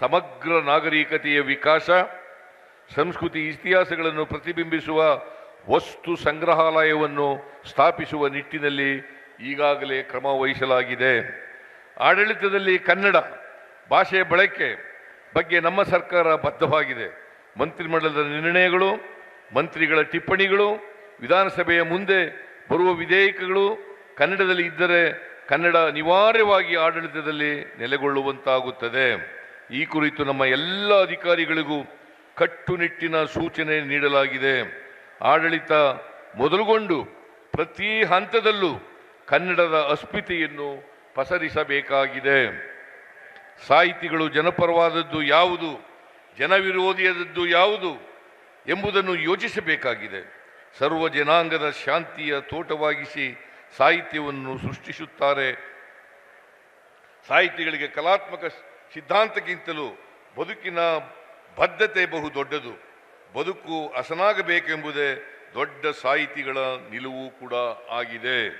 ಸಮಗ್ರ ನಾಗರಿಕತೆಯ ವಿಕಾಸ ಸಂಸ್ಕೃತಿ ಇತಿಹಾಸಗಳನ್ನು ಪ್ರತಿಬಿಂಬಿಸುವ ವಸ್ತು ಸಂಗ್ರಹಾಲಯವನ್ನು ಸ್ಥಾಪಿಸುವ ನಿಟ್ಟಿನಲ್ಲಿ ಈಗಾಗಲೇ ಕ್ರಮ ವಹಿಸಲಾಗಿದೆ. ಆಡಳಿತದಲ್ಲಿ ಕನ್ನಡ ಭಾಷೆಯ ಬಳಕೆ ಬಗ್ಗೆ ನಮ್ಮ ಸರ್ಕಾರ ಬದ್ಧವಾಗಿದೆ. ಮಂತ್ರಿಮಂಡಲದ ನಿರ್ಣಯಗಳು, ಮಂತ್ರಿಗಳ ಟಿಪ್ಪಣಿಗಳು, ವಿಧಾನಸಭೆಯ ಮುಂದೆ ಬರುವ ವಿಧೇಯಕಗಳು ಕನ್ನಡದಲ್ಲಿ ಇದ್ದರೆ ಕನ್ನಡ ಅನಿವಾರ್ಯವಾಗಿ ಆಡಳಿತದಲ್ಲಿ ನೆಲೆಗೊಳ್ಳುವಂತಾಗುತ್ತದೆ. ಈ ಕುರಿತು ನಮ್ಮ ಎಲ್ಲ ಅಧಿಕಾರಿಗಳಿಗೂ ಕಟ್ಟುನಿಟ್ಟಿನ ಸೂಚನೆ ನೀಡಲಾಗಿದೆ. ಆಡಳಿತ ಮೊದಲುಗೊಂಡು ಪ್ರತಿ ಹಂತದಲ್ಲೂ ಕನ್ನಡದ ಅಸ್ಮಿತೆಯನ್ನು ಪಸರಿಸಬೇಕಾಗಿದೆ. ಸಾಹಿತಿಗಳು ಜನಪರವಾದದ್ದು ಯಾವುದು, ಜನವಿರೋಧಿಯದದ್ದು ಯಾವುದು ಎಂಬುದನ್ನು ಯೋಚಿಸಬೇಕಾಗಿದೆ. ಸರ್ವ ಜನಾಂಗದ ಶಾಂತಿಯ ತೋಟವಾಗಿಸಿ ಸಾಹಿತ್ಯವನ್ನು ಸೃಷ್ಟಿಸುತ್ತಾರೆ. ಸಾಹಿತಿಗಳಿಗೆ ಕಲಾತ್ಮಕ ಸಿದ್ಧಾಂತಕ್ಕಿಂತಲೂ ಬದುಕಿನ ಬದ್ಧತೆ ಬಹು ದೊಡ್ಡದು. ಬದುಕು ಹಸನಾಗಬೇಕೆಂಬುದೇ ದೊಡ್ಡ ಸಾಹಿತಿಗಳ ನಿಲುವು ಕೂಡ ಆಗಿದೆ.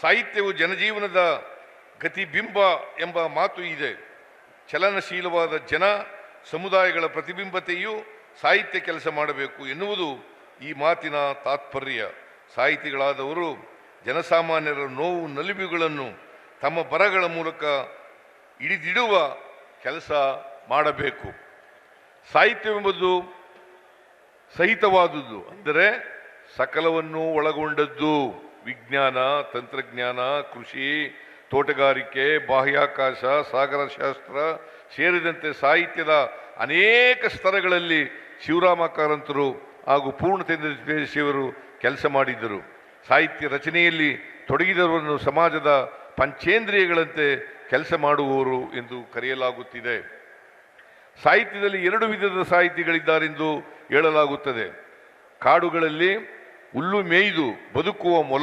ಸಾಹಿತ್ಯವು ಜನಜೀವನದ ಗತಿಬಿಂಬ ಎಂಬ ಮಾತು ಇದೆ. ಚಲನಶೀಲವಾದ ಜನ, ಸಮುದಾಯಗಳ ಪ್ರತಿಬಿಂಬತೆಯು ಸಾಹಿತ್ಯ ಕೆಲಸ ಮಾಡಬೇಕು ಎನ್ನುವುದು ಈ ಮಾತಿನ ತಾತ್ಪರ್ಯ. ಸಾಹಿತಿಗಳಾದವರು ಜನಸಾಮಾನ್ಯರ ನೋವು ನಲಿವುಗಳನ್ನು ತಮ್ಮ ಬರಗಳ ಮೂಲಕ ಹಿಡಿದಿಡುವ ಕೆಲಸ ಮಾಡಬೇಕು. ಸಾಹಿತ್ಯವೆಂಬುದು ಸಹಿತವಾದುದು. ಅಂದರೆ ಸಕಲವನ್ನು ಒಳಗೊಂಡದ್ದು. ವಿಜ್ಞಾನ, ತಂತ್ರಜ್ಞಾನ, ಕೃಷಿ, ತೋಟಗಾರಿಕೆ, ಬಾಹ್ಯಾಕಾಶ, ಸಾಗರಶಾಸ್ತ್ರ ಸೇರಿದಂತೆ ಸಾಹಿತ್ಯದ ಅನೇಕ ಸ್ತರಗಳಲ್ಲಿ ಶಿವರಾಮ ಕಾರಂತರು ಹಾಗೂ ಪೂರ್ಣಚಂದ್ರ ತೇಜಸ್ವಿಯವರು ಕೆಲಸ ಮಾಡಿದ್ದರು. ಸಾಹಿತ್ಯ ರಚನೆಯಲ್ಲಿ ತೊಡಗಿದವರನ್ನು ಸಮಾಜದ ಪಂಚೇಂದ್ರಿಯಗಳಂತೆ ಕೆಲಸ ಮಾಡುವವರು ಎಂದು ಕರೆಯಲಾಗುತ್ತಿದೆ. ಸಾಹಿತ್ಯದಲ್ಲಿ ಎರಡು ವಿಧದ ಸಾಹಿತಿಗಳಿದ್ದಾರೆಂದು ಹೇಳಲಾಗುತ್ತದೆ. ಕಾಡುಗಳಲ್ಲಿ ಹುಲ್ಲು ಮೇಯ್ದು ಬದುಕುವ ಮೊಲ,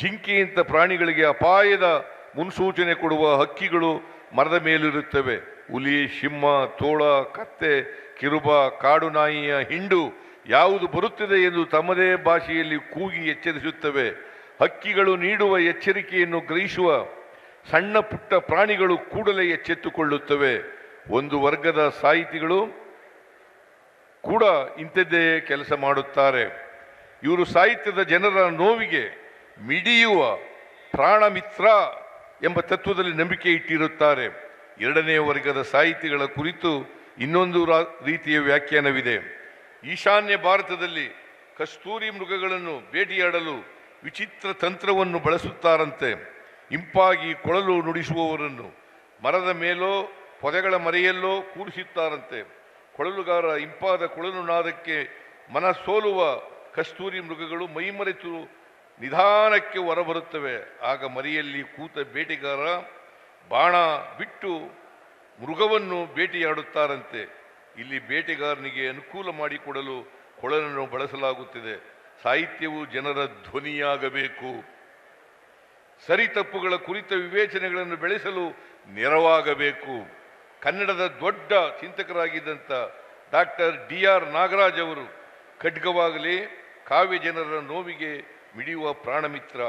ಜಿಂಕೆಯಂಥ ಪ್ರಾಣಿಗಳಿಗೆ ಅಪಾಯದ ಮುನ್ಸೂಚನೆ ಕೊಡುವ ಹಕ್ಕಿಗಳು ಮರದ ಮೇಲಿರುತ್ತವೆ. ಹುಲಿ, ಸಿಂಹ, ತೋಳ, ಕತ್ತೆ, ಕಿರುಬ, ಕಾಡು ನಾಯಿಯ ಹಿಂಡು ಯಾವುದು ಬರುತ್ತದೆ ಎಂದು ತಮ್ಮದೇ ಭಾಷೆಯಲ್ಲಿ ಕೂಗಿ ಎಚ್ಚರಿಸುತ್ತವೆ. ಹಕ್ಕಿಗಳು ನೀಡುವ ಎಚ್ಚರಿಕೆಯನ್ನು ಗ್ರಹಿಸುವ ಸಣ್ಣ ಪುಟ್ಟ ಪ್ರಾಣಿಗಳು ಕೂಡಲೇ ಎಚ್ಚೆತ್ತುಕೊಳ್ಳುತ್ತವೆ. ಒಂದು ವರ್ಗದ ಸಾಹಿತಿಗಳು ಕೂಡ ಇಂಥದ್ದೇ ಕೆಲಸ ಮಾಡುತ್ತಾರೆ. ಇವರು ಸಾಹಿತ್ಯದ ಜನರ ನೋವಿಗೆ ಮಿಡಿಯುವ ಪ್ರಾಣಮಿತ್ರ ಎಂಬ ತತ್ವದಲ್ಲಿ ನಂಬಿಕೆ ಇಟ್ಟಿರುತ್ತಾರೆ. ಎರಡನೇ ವರ್ಗದ ಸಾಹಿತಿಗಳ ಕುರಿತು ಇನ್ನೊಂದು ರೀತಿಯ ವ್ಯಾಖ್ಯಾನವಿದೆ. ಈಶಾನ್ಯ ಭಾರತದಲ್ಲಿ ಕಸ್ತೂರಿ ಮೃಗಗಳನ್ನು ಭೇಟಿಯಾಡಲು ವಿಚಿತ್ರ ತಂತ್ರವನ್ನು ಬಳಸುತ್ತಾರಂತೆ. ಇಂಪಾಗಿ ಕೊಳಲು ನುಡಿಸುವವರನ್ನು ಮರದ ಮೇಲೋ ಪೊದೆಗಳ ಮರೆಯಲ್ಲೋ ಕೂಡಿಸುತ್ತಾರಂತೆ ಕೊಳಲುಗಾರ ಇಂಪಾದ ಕೊಳಲು ನಾದಕ್ಕೆ ಮನಸೋಲುವ ಕಸ್ತೂರಿ ಮೃಗಗಳು ಮೈಮರೆತು ನಿಧಾನಕ್ಕೆ ಹೊರಬರುತ್ತವೆ. ಆಗ ಮರಿಯಲ್ಲಿ ಕೂತ ಬೇಟೆಗಾರ ಬಾಣ ಬಿಟ್ಟು ಮೃಗವನ್ನು ಬೇಟೆಯಾಡುತ್ತಾರಂತೆ. ಇಲ್ಲಿ ಬೇಟೆಗಾರನಿಗೆ ಅನುಕೂಲ ಮಾಡಿಕೊಡಲು ಕೊಳಲನ್ನು ಬಳಸಲಾಗುತ್ತಿದೆ. ಸಾಹಿತ್ಯವು ಜನರ ಧ್ವನಿಯಾಗಬೇಕು. ಸರಿ ತಪ್ಪುಗಳ ಕುರಿತ ವಿವೇಚನೆಗಳನ್ನು ಬೆಳೆಸಲು ನೆರವಾಗಬೇಕು. ಕನ್ನಡದ ದೊಡ್ಡ ಚಿಂತಕರಾಗಿದ್ದಂಥ ಡಾಕ್ಟರ್ ಡಿ ಆರ್ ನಾಗರಾಜ್ ಅವರು, ಖಡ್ಗವಾಗಲಿ ಕಾವ್ಯ ಜನರ ನೋವಿಗೆ ಮಿಡಿಯುವ ಪ್ರಾಣಮಿತ್ರ.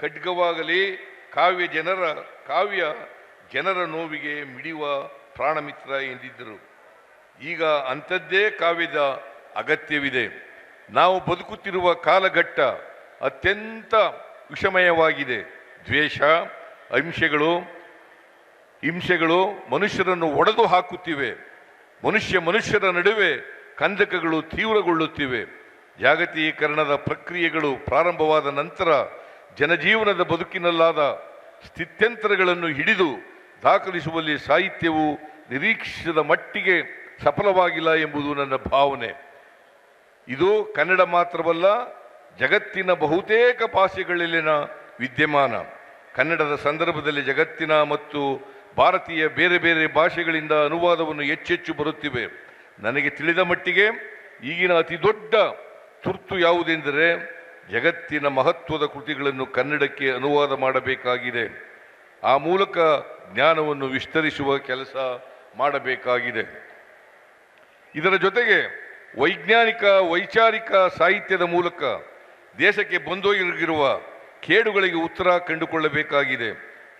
ಖಡ್ಗವಾಗಲಿ ಕಾವ್ಯ ಜನರ ಕಾವ್ಯ ಜನರ ನೋವಿಗೆ ಮಿಡಿಯುವ ಪ್ರಾಣಮಿತ್ರ ಎಂದಿದ್ದರು. ಈಗ ಅಂಥದ್ದೇ ಕಾವ್ಯದ ಅಗತ್ಯವಿದೆ. ನಾವು ಬದುಕುತ್ತಿರುವ ಕಾಲಘಟ್ಟ ಅತ್ಯಂತ ವಿಷಮಯವಾಗಿದೆ. ದ್ವೇಷ ಹಿಂಸೆಗಳು ಹಿಂಸೆಗಳು ಮನುಷ್ಯರನ್ನು ಒಡೆದು ಹಾಕುತ್ತಿವೆ. ಮನುಷ್ಯ ಮನುಷ್ಯರ ನಡುವೆ ಕಂದಕಗಳು ತೀವ್ರಗೊಳ್ಳುತ್ತಿವೆ. ಜಾಗತೀಕರಣದ ಪ್ರಕ್ರಿಯೆಗಳು ಪ್ರಾರಂಭವಾದ ನಂತರ ಜನಜೀವನದ ಬದುಕಿನಲ್ಲಾದ ಸ್ಥಿತ್ಯಂತರಗಳನ್ನು ಹಿಡಿದು ದಾಖಲಿಸುವಲ್ಲಿ ಸಾಹಿತ್ಯವು ನಿರೀಕ್ಷಿಸಿದ ಮಟ್ಟಿಗೆ ಸಫಲವಾಗಿಲ್ಲ ಎಂಬುದು ನನ್ನ ಭಾವನೆ. ಇದು ಕನ್ನಡ ಮಾತ್ರವಲ್ಲ, ಜಗತ್ತಿನ ಬಹುತೇಕ ಭಾಷೆಗಳಲ್ಲಿನ ವಿದ್ಯಮಾನ. ಕನ್ನಡದ ಸಂದರ್ಭದಲ್ಲಿ ಜಗತ್ತಿನ ಮತ್ತು ಭಾರತೀಯ ಬೇರೆ ಬೇರೆ ಭಾಷೆಗಳಿಂದ ಅನುವಾದವನ್ನು ಹೆಚ್ಚೆಚ್ಚು ಬರುತ್ತಿವೆ. ನನಗೆ ತಿಳಿದ ಮಟ್ಟಿಗೆ ಈಗಿನ ಅತಿ ದೊಡ್ಡ ತುರ್ತು ಯಾವುದೆಂದರೆ ಜಗತ್ತಿನ ಮಹತ್ವದ ಕೃತಿಗಳನ್ನು ಕನ್ನಡಕ್ಕೆ ಅನುವಾದ ಮಾಡಬೇಕಾಗಿದೆ. ಆ ಮೂಲಕ ಜ್ಞಾನವನ್ನು ವಿಸ್ತರಿಸುವ ಕೆಲಸ ಮಾಡಬೇಕಾಗಿದೆ. ಇದರ ಜೊತೆಗೆ ವೈಜ್ಞಾನಿಕ, ವೈಚಾರಿಕ ಸಾಹಿತ್ಯದ ಮೂಲಕ ದೇಶಕ್ಕೆ ಬಂದೋಗಿರುವ ಕೇಡುಗಳಿಗೆ ಉತ್ತರ ಕಂಡುಕೊಳ್ಳಬೇಕಾಗಿದೆ.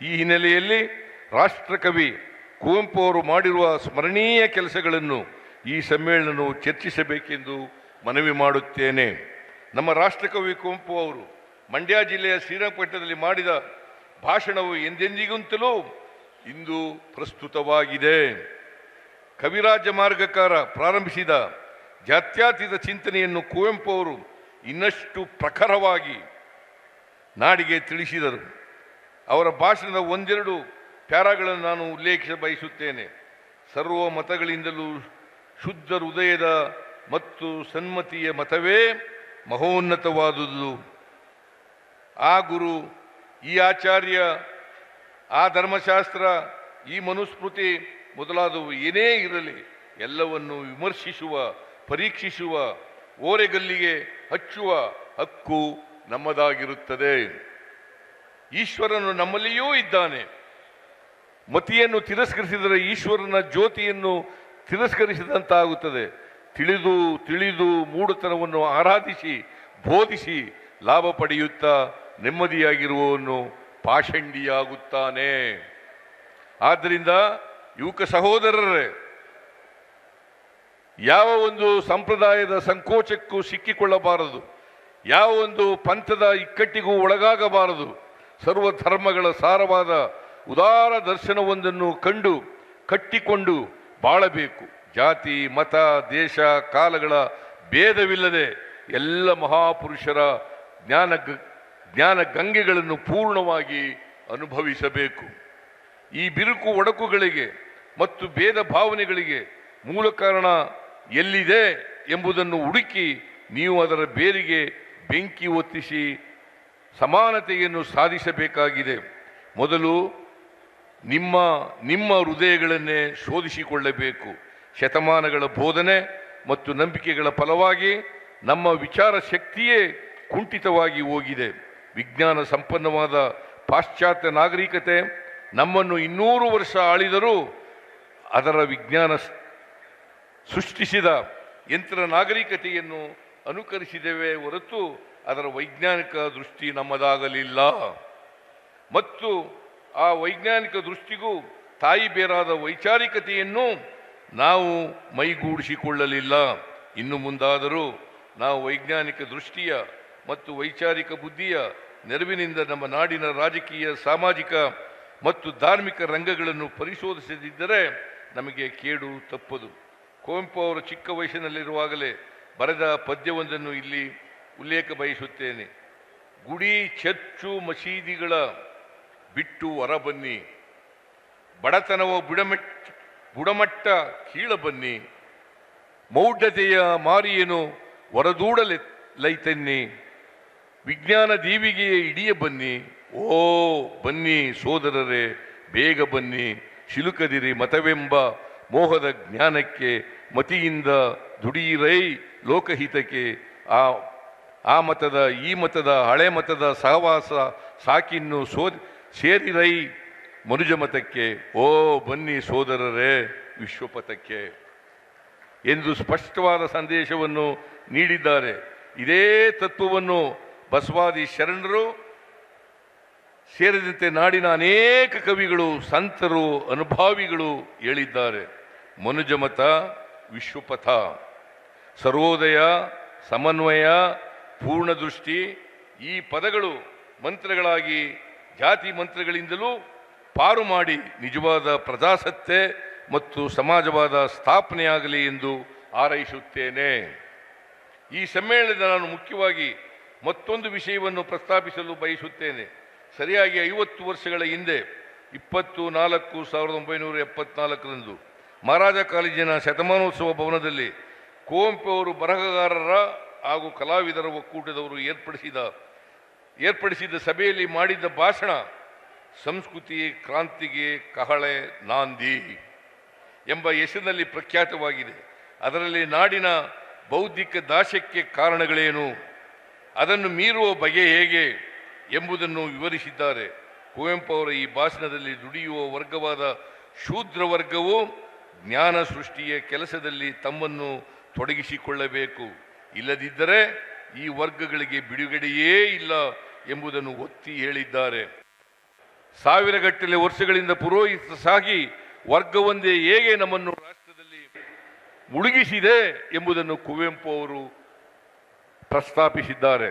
ಈ ಹಿನ್ನೆಲೆಯಲ್ಲಿ ರಾಷ್ಟ್ರಕವಿ ಕುವೆಂಪು ಅವರು ಮಾಡಿರುವ ಸ್ಮರಣೀಯ ಕೆಲಸಗಳನ್ನು ಈ ಸಮ್ಮೇಳನವು ಚರ್ಚಿಸಬೇಕೆಂದು ಮನವಿ ಮಾಡುತ್ತೇನೆ. ನಮ್ಮ ರಾಷ್ಟ್ರಕವಿ ಕುವೆಂಪು ಅವರು ಮಂಡ್ಯ ಜಿಲ್ಲೆಯ ಶ್ರೀರಂಗಪಟ್ಟಣದಲ್ಲಿ ಮಾಡಿದ ಭಾಷಣವು ಎಂದೆಂದಿಗಿಂತಲೂ ಇಂದು ಪ್ರಸ್ತುತವಾಗಿದೆ. ಕವಿರಾಜ ಮಾರ್ಗಕಾರ ಪ್ರಾರಂಭಿಸಿದ ಜಾತ್ಯಾತೀತ ಚಿಂತನೆಯನ್ನು ಕುವೆಂಪು ಅವರು ಇನ್ನಷ್ಟು ಪ್ರಖರವಾಗಿ ನಾಡಿಗೆ ತಿಳಿಸಿದರು. ಅವರ ಭಾಷಣದ ಒಂದೆರಡು ಪ್ಯಾರಾಗಳನ್ನು ನಾನು ಉಲ್ಲೇಖಿಸ ಬಯಸುತ್ತೇನೆ. ಸರ್ವ ಮತಗಳಿಂದಲೂ ಶುದ್ಧ ಹೃದಯದ ಮತ್ತು ಸನ್ಮತಿಯ ಮತವೇ ಮಹೋನ್ನತವಾದುದು. ಆ ಗುರು, ಈ ಆಚಾರ್ಯ, ಆ ಧರ್ಮಶಾಸ್ತ್ರ, ಈ ಮನುಸ್ಮೃತಿ ಮೊದಲಾದವು ಏನೇ ಇರಲಿ, ಎಲ್ಲವನ್ನು ವಿಮರ್ಶಿಸುವ, ಪರೀಕ್ಷಿಸುವ, ಓರೆಗಲ್ಲಿಗೆ ಹಚ್ಚುವ ಹಕ್ಕು ನಮ್ಮದಾಗಿರುತ್ತದೆ. ಈಶ್ವರನು ನಮ್ಮಲ್ಲಿಯೂ ಇದ್ದಾನೆ. ಮತಿಯನ್ನು ತಿರಸ್ಕರಿಸಿದರೆ ಈಶ್ವರನ ಜ್ಯೋತಿಯನ್ನು ತಿರಸ್ಕರಿಸಿದಂತಾಗುತ್ತದೆ. ತಿಳಿದು ತಿಳಿದು ಮೂಡತನವನ್ನು ಆರಾಧಿಸಿ, ಬೋಧಿಸಿ ಲಾಭ ಪಡೆಯುತ್ತಾ ನೆಮ್ಮದಿಯಾಗಿರುವವನು ಪಾಷಂಡಿಯಾಗುತ್ತಾನೆ. ಆದ್ದರಿಂದ ಯುವಕ ಸಹೋದರರೇ, ಯಾವ ಒಂದು ಸಂಪ್ರದಾಯದ ಸಂಕೋಚಕ್ಕೂ ಸಿಕ್ಕಿಕೊಳ್ಳಬಾರದು. ಯಾವ ಒಂದು ಪಂಥದ ಇಕ್ಕಟ್ಟಿಗೂ ಒಳಗಾಗಬಾರದು. ಸರ್ವ ಧರ್ಮಗಳ ಸಾರವಾದ ಉದಾರ ದರ್ಶನವೊಂದನ್ನು ಕಂಡು, ಕಟ್ಟಿಕೊಂಡು ಬಾಳಬೇಕು. ಜಾತಿ, ಮತ, ದೇಶ, ಕಾಲಗಳ ಭೇದವಿಲ್ಲದೆ ಎಲ್ಲ ಮಹಾಪುರುಷರ ಜ್ಞಾನ ಜ್ಞಾನ ಗಂಗೆಗಳನ್ನು ಪೂರ್ಣವಾಗಿ ಅನುಭವಿಸಬೇಕು. ಈ ಬಿರುಕು ಒಡಕುಗಳಿಗೆ ಮತ್ತು ಭೇದ ಭಾವನೆಗಳಿಗೆ ಮೂಲ ಕಾರಣ ಎಲ್ಲಿದೆ ಎಂಬುದನ್ನು ಹುಡುಕಿ ನೀವು ಅದರ ಬೇರಿಗೆ ಬೆಂಕಿ ಒತ್ತಿಸಿ ಸಮಾನತೆಯನ್ನು ಸಾಧಿಸಬೇಕಾಗಿದೆ. ಮೊದಲು ನಿಮ್ಮ ನಿಮ್ಮ ಹೃದಯಗಳನ್ನೇ ಶೋಧಿಸಿಕೊಳ್ಳಬೇಕು. ಶತಮಾನಗಳ ಬೋಧನೆ ಮತ್ತು ನಂಬಿಕೆಗಳ ಫಲವಾಗಿ ನಮ್ಮ ವಿಚಾರ ಶಕ್ತಿಯೇ ಕುಂಠಿತವಾಗಿ ಹೋಗಿದೆ. ವಿಜ್ಞಾನ ಸಂಪನ್ನವಾದ ಪಾಶ್ಚಾತ್ಯ ನಾಗರಿಕತೆ ನಮ್ಮನ್ನು ಇನ್ನೂರು ವರ್ಷ ಆಳಿದರೂ ಅದರ ವಿಜ್ಞಾನ ಸೃಷ್ಟಿಸಿದ ಯಂತ್ರ ನಾಗರಿಕತೆಯನ್ನು ಅನುಕರಿಸಿದ್ದೇವೆ ಹೊರತು ಅದರ ವೈಜ್ಞಾನಿಕ ದೃಷ್ಟಿ ನಮ್ಮದಾಗಲಿಲ್ಲ. ಮತ್ತು ಆ ವೈಜ್ಞಾನಿಕ ದೃಷ್ಟಿಗೂ ತಾಯಿ ಬೇರಾದ ವೈಚಾರಿಕತೆಯನ್ನು ನಾವು ಮೈಗೂಡಿಸಿಕೊಳ್ಳಲಿಲ್ಲ. ಇನ್ನು ಮುಂದಾದರೂ ನಾವು ವೈಜ್ಞಾನಿಕ ದೃಷ್ಟಿಯ ಮತ್ತು ವೈಚಾರಿಕ ಬುದ್ಧಿಯ ನೆರವಿನಿಂದ ನಮ್ಮ ನಾಡಿನ ರಾಜಕೀಯ, ಸಾಮಾಜಿಕ ಮತ್ತು ಧಾರ್ಮಿಕ ರಂಗಗಳನ್ನು ಪರಿಶೋಧಿಸದಿದ್ದರೆ ನಮಗೆ ಕೇಡು ತಪ್ಪದು. ಕುವೆಂಪು ಅವರು ಚಿಕ್ಕ ವಯಸ್ಸಿನಲ್ಲಿರುವಾಗಲೇ ಬರೆದ ಪದ್ಯವೊಂದನ್ನು ಇಲ್ಲಿ ಉಲ್ಲೇಖ ಬಯಸುತ್ತೇನೆ. ಗುಡಿ, ಚರ್ಚು, ಮಸೀದಿಗಳ ಬಿಟ್ಟು ಹೊರ ಬನ್ನಿ. ಬಡತನವೋ ಬುಡಮಟ್ಟ ಬುಡಮಟ್ಟ ಕೀಳ ಬನ್ನಿ. ಮೌಢ್ಯತೆಯ ಮಾರಿಯನು ಹೊರದೂಡಲೆ ಲೈತನ್ನಿ ವಿಜ್ಞಾನ ದೀವಿಗೆ ಇಡಿಯ ಬನ್ನಿ. ಓ, ಬನ್ನಿ ಸೋದರರೇ, ಬೇಗ ಬನ್ನಿ. ಶಿಲುಕದಿರಿ ಮತವೆಂಬ ಮೋಹದ ಜ್ಞಾನಕ್ಕೆ, ಮತಿಯಿಂದ ದುಡಿಯಿರೈ ಲೋಕಹಿತಕ್ಕೆ. ಆ ಆ ಮತದ, ಈ ಮತದ, ಹಳೆ ಮತದ ಸಹವಾಸ ಸಾಕಿನ್ನು ಸೋ ಸೇರಿರೈ ಮನುಜ ಮತಕ್ಕೆ ಓ ಬನ್ನಿ ಸೋದರರೇ ವಿಶ್ವಪಥಕ್ಕೆ ಎಂದು ಸ್ಪಷ್ಟವಾದ ಸಂದೇಶವನ್ನು ನೀಡಿದ್ದಾರೆ. ಇದೇ ತತ್ವವನ್ನು ಬಸವಾದಿ ಶರಣರು ಸೇರಿದಂತೆ ನಾಡಿನ ಅನೇಕ ಕವಿಗಳು, ಸಂತರು, ಅನುಭಾವಿಗಳು ಹೇಳಿದ್ದಾರೆ. ಮನುಜಮತ, ವಿಶ್ವಪಥ, ಸರ್ವೋದಯ, ಸಮನ್ವಯ, ಪೂರ್ಣದೃಷ್ಟಿ ಈ ಪದಗಳು ಮಂತ್ರಗಳಾಗಿ ಜಾತಿ ಮಂತ್ರಗಳಿಂದಲೂ ಪಾರು ಮಾಡಿ ನಿಜವಾದ ಪ್ರಜಾಸತ್ತೆ ಮತ್ತು ಸಮಾಜವಾದ ಸ್ಥಾಪನೆಯಾಗಲಿ ಎಂದು ಹಾರೈಸುತ್ತೇನೆ. ಈ ಸಮ್ಮೇಳನದ ನಾನು ಮುಖ್ಯವಾಗಿ ಮತ್ತೊಂದು ವಿಷಯವನ್ನು ಪ್ರಸ್ತಾಪಿಸಲು ಬಯಸುತ್ತೇನೆ. ಸರಿಯಾಗಿ ಐವತ್ತು ವರ್ಷಗಳ ಹಿಂದೆ ಇಪ್ಪತ್ತು ನಾಲ್ಕು ಸಾವಿರದ ಒಂಬೈನೂರ ಎಪ್ಪತ್ನಾಲ್ಕರಂದು ಮಹಾರಾಜ ಕಾಲೇಜಿನ ಶತಮಾನೋತ್ಸವ ಭವನದಲ್ಲಿ ಕುವೆಂಪು ಅವರು ಬರಹಗಾರರ ಹಾಗೂ ಕಲಾವಿದರ ಒಕ್ಕೂಟದವರು ಏರ್ಪಡಿಸಿದ ಏರ್ಪಡಿಸಿದ ಸಭೆಯಲ್ಲಿ ಮಾಡಿದ ಭಾಷಣ, ಸಂಸ್ಕೃತಿ ಕ್ರಾಂತಿಗೆ ಕಹಳೆ ನಾಂದಿ ಎಂಬ ಹೆಸರಿನಲ್ಲಿ ಪ್ರಖ್ಯಾತವಾಗಿದೆ. ಅದರಲ್ಲಿ ನಾಡಿನ ಬೌದ್ಧಿಕ ದಾಸ್ಯಕ್ಕೆ ಕಾರಣಗಳೇನು, ಅದನ್ನು ಮೀರುವ ಬಗೆ ಹೇಗೆ ಎಂಬುದನ್ನು ವಿವರಿಸಿದ್ದಾರೆ. ಕುವೆಂಪು ಅವರ ಈ ಭಾಷಣದಲ್ಲಿ ದುಡಿಯುವ ವರ್ಗವಾದ ಶೂದ್ರ ವರ್ಗವು, ಜ್ಞಾನ ಸೃಷ್ಟಿಯ ಕೆಲಸದಲ್ಲಿ ತಮ್ಮನ್ನು ತೊಡಗಿಸಿಕೊಳ್ಳಬೇಕು. ಇಲ್ಲದಿದ್ದರೆ ಈ ವರ್ಗಗಳಿಗೆ ಬಿಡುಗಡೆಯೇ ಇಲ್ಲ ಎಂಬುದನ್ನು ಒತ್ತಿ ಹೇಳಿದ್ದಾರೆ. ಸಾವಿರಗಟ್ಟಲೆ ವರ್ಷಗಳಿಂದ ಪುರೋಹಿತ ಸಾಗಿ ವರ್ಗವೊಂದೇ ಹೇಗೆ ನಮ್ಮನ್ನು ರಾಷ್ಟ್ರದಲ್ಲಿ ಮುಳುಗಿಸಿದೆ ಎಂಬುದನ್ನು ಕುವೆಂಪು ಅವರು ಪ್ರಸ್ತಾಪಿಸಿದ್ದಾರೆ.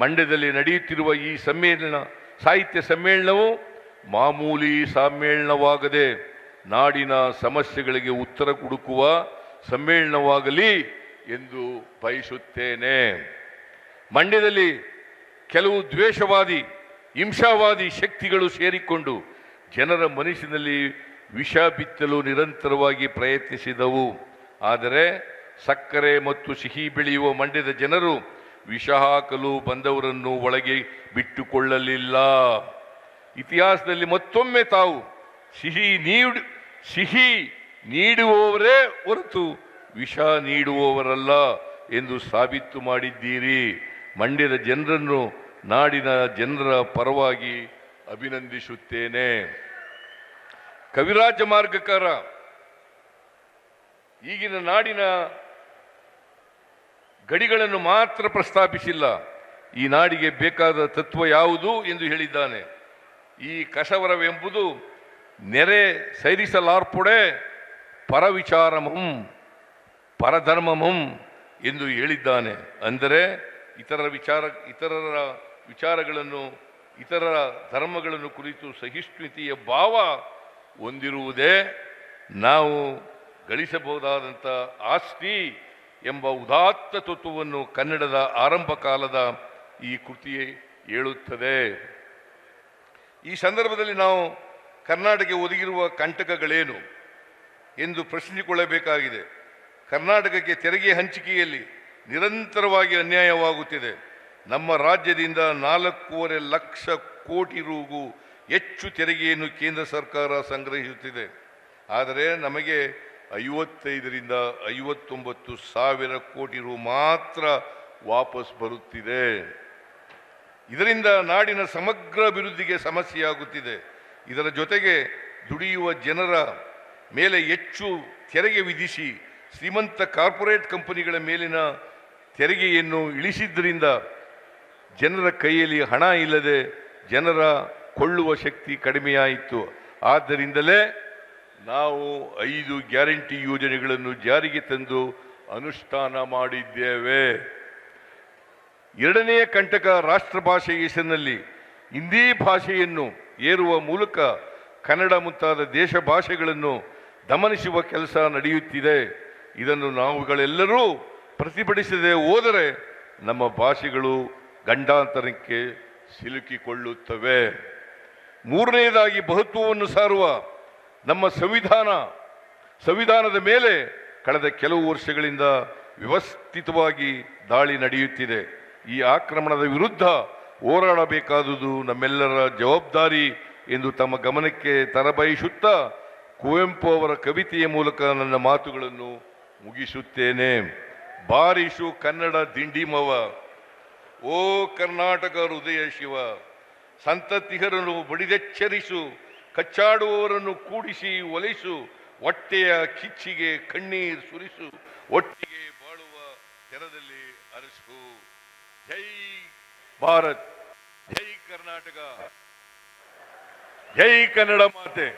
ಮಂಡ್ಯದಲ್ಲಿ ನಡೆಯುತ್ತಿರುವ ಈ ಸಮ್ಮೇಳನ, ಸಾಹಿತ್ಯ ಸಮ್ಮೇಳನವು ಮಾಮೂಲಿ ಸಮ್ಮೇಳನವಾಗದೆ ನಾಡಿನ ಸಮಸ್ಯೆಗಳಿಗೆ ಉತ್ತರ ಹುಡುಕುವ ಸಮ್ಮೇಳನವಾಗಲಿ ಎಂದು ಬಯಸುತ್ತೇನೆ. ಮಂಡ್ಯದಲ್ಲಿ ಕೆಲವು ದ್ವೇಷವಾದಿ, ಹಿಂಸಾವಾದಿ ಶಕ್ತಿಗಳು ಸೇರಿಕೊಂಡು ಜನರ ಮನಸ್ಸಿನಲ್ಲಿ ವಿಷ ಬಿತ್ತಲು ನಿರಂತರವಾಗಿ ಪ್ರಯತ್ನಿಸಿದವು. ಆದರೆ ಸಕ್ಕರೆ ಮತ್ತು ಸಿಹಿ ಬೆಳೆಯುವ ಮಂಡ್ಯದ ಜನರು ವಿಷ ಹಾಕಲು ಬಂದವರನ್ನು ಒಳಗೆ ಬಿಟ್ಟುಕೊಳ್ಳಲಿಲ್ಲ. ಇತಿಹಾಸದಲ್ಲಿ ಮತ್ತೊಮ್ಮೆ ತಾವು ಸಿಹಿ ನೀಡು, ಸಿಹಿ ನೀಡುವವರೇ ಹೊರತು ವಿಷ ನೀಡುವವರಲ್ಲ ಎಂದು ಸಾಬೀತು ಮಾಡಿದ್ದೀರಿ. ಮಂಡ್ಯದ ಜನರನ್ನು ನಾಡಿನ ಜನರ ಪರವಾಗಿ ಅಭಿನಂದಿಸುತ್ತೇನೆ. ಕವಿರಾಜ ಮಾರ್ಗಕಾರ, ಈಗಿನ ನಾಡಿನ ಗಡಿಗಳನ್ನು ಮಾತ್ರ ಪ್ರಸ್ತಾಪಿಸಿಲ್ಲ. ಈ ನಾಡಿಗೆ ಬೇಕಾದ ತತ್ವ ಯಾವುದು ಎಂದು ಹೇಳಿದ್ದಾನೆ. ಈ ಕಸವರವೆಂಬುದು ನೆರೆ ಸೈರಿಸಲಾರ್ಪುಡೆ ಪರವಿಚಾರಮಂ ಪರಧರ್ಮಮಂ ಎಂದು ಹೇಳಿದ್ದಾನೆ. ಅಂದರೆ ಇತರರ ವಿಚಾರ, ಇತರರ ವಿಚಾರಗಳನ್ನು, ಇತರರ ಧರ್ಮಗಳನ್ನು ಕುರಿತು ಸಹಿಷ್ಣುತೆಯ ಭಾವ ಹೊಂದಿರುವುದೇ ನಾವು ಗಳಿಸಬಹುದಾದಂಥ ಆಸ್ತಿ ಎಂಬ ಉದಾತ್ತ ತತ್ವವನ್ನು ಕನ್ನಡದ ಆರಂಭ ಕಾಲದ ಈ ಕೃತಿ ಹೇಳುತ್ತದೆ. ಈ ಸಂದರ್ಭದಲ್ಲಿ ನಾವು ಕರ್ನಾಟಕಕ್ಕೆ ಒದಗಿರುವ ಕಂಟಕಗಳೇನು ಎಂದು ಪ್ರಶ್ನಿಸಿಕೊಳ್ಳಬೇಕಾಗಿದೆ. ಕರ್ನಾಟಕಕ್ಕೆ ತೆರಿಗೆ ಹಂಚಿಕೆಯಲ್ಲಿ ನಿರಂತರವಾಗಿ ಅನ್ಯಾಯವಾಗುತ್ತಿದೆ. ನಮ್ಮ ರಾಜ್ಯದಿಂದ ನಾಲ್ಕೂವರೆ ಲಕ್ಷ ಕೋಟಿ ರೂಗೂ ಹೆಚ್ಚು ತೆರಿಗೆಯನ್ನು ಕೇಂದ್ರ ಸರ್ಕಾರ ಸಂಗ್ರಹಿಸುತ್ತಿದೆ. ಆದರೆ ನಮಗೆ ಐವತ್ತೈದರಿಂದ ಐವತ್ತೊಂಬತ್ತು ಸಾವಿರ ಕೋಟಿ ರು ಮಾತ್ರ ವಾಪಸ್ ಬರುತ್ತಿದೆ. ಇದರಿಂದ ನಾಡಿನ ಸಮಗ್ರ ಅಭಿವೃದ್ಧಿಗೆ ಸಮಸ್ಯೆಯಾಗುತ್ತಿದೆ. ಇದರ ಜೊತೆಗೆ ದುಡಿಯುವ ಜನರ ಮೇಲೆ ಹೆಚ್ಚು ತೆರಿಗೆ ವಿಧಿಸಿ ಶ್ರೀಮಂತ ಕಾರ್ಪೊರೇಟ್ ಕಂಪನಿಗಳ ಮೇಲಿನ ತೆರಿಗೆಯನ್ನು ಇಳಿಸಿದ್ದರಿಂದ ಜನರ ಕೈಯಲ್ಲಿ ಹಣ ಇಲ್ಲದೆ ಜನರ ಕೊಳ್ಳುವ ಶಕ್ತಿ ಕಡಿಮೆಯಾಯಿತು. ಆದ್ದರಿಂದಲೇ ನಾವು ಐದು ಗ್ಯಾರಂಟಿ ಯೋಜನೆಗಳನ್ನು ಜಾರಿಗೆ ತಂದು ಅನುಷ್ಠಾನ ಮಾಡಿದ್ದೇವೆ. ಎರಡನೆಯ ಕಂಟಕ ರಾಷ್ಟ್ರ ಭಾಷೆ ಹೆಸರಿನಲ್ಲಿ ಹಿಂದಿ ಭಾಷೆಯನ್ನು ಏರುವ ಮೂಲಕ ಕನ್ನಡ ಮುಂತಾದ ದೇಶ ಭಾಷೆಗಳನ್ನು ದಮನಿಸುವ ಕೆಲಸ ನಡೆಯುತ್ತಿದೆ. ಇದನ್ನು ನಾವುಗಳೆಲ್ಲರೂ ಪ್ರತಿಭಟಿಸದೆ ಹೋದರೆ ನಮ್ಮ ಭಾಷೆಗಳು ಗಂಡಾಂತರಕ್ಕೆ ಸಿಲುಕಿಕೊಳ್ಳುತ್ತವೆ. ಮೂರನೆಯದಾಗಿ ಬಹುತ್ವವನ್ನು ಸಾರುವ ನಮ್ಮ ಸಂವಿಧಾನ. ಸಂವಿಧಾನದ ಮೇಲೆ ಕಳೆದ ಕೆಲವು ವರ್ಷಗಳಿಂದ ವ್ಯವಸ್ಥಿತವಾಗಿ ದಾಳಿ ನಡೆಯುತ್ತಿದೆ. ಈ ಆಕ್ರಮಣದ ವಿರುದ್ಧ ಹೋರಾಡಬೇಕಾದುದು ನಮ್ಮೆಲ್ಲರ ಜವಾಬ್ದಾರಿ ಎಂದು ತಮ್ಮ ಗಮನಕ್ಕೆ ತರಬಯಸುತ್ತಾ ಕುವೆಂಪು ಅವರ ಕವಿತೆಯ ಮೂಲಕ ನನ್ನ ಮಾತುಗಳನ್ನು ಮುಗಿಸುತ್ತೇನೆ. ಬಾರಿಸು ಕನ್ನಡ ದಿಂಡಿಮವ. ಓ ಕರ್ನಾಟಕ ಹೃದಯ ಶಿವ ಸಂತತಿಗರನ್ನು ಬಡಿದೆಚ್ಚರಿಸು, ಕಚ್ಚಾಡುವವರನ್ನು ಕೂಡಿಸಿ ಒಲಿಸು, ಹೊಟ್ಟೆಯ ಕಿಚ್ಚಿಗೆ ಕಣ್ಣೀರ್ ಸುರಿಸು, ಒಟ್ಟಿಗೆ ಬಾಳುವ ತೆರದಲ್ಲಿ ಅರಸು. ಜೈ ಭಾರತ್, ಜೈ ಕರ್ನಾಟಕ. ಜೈ ಕನ್ನಡ ಮಾತೆ.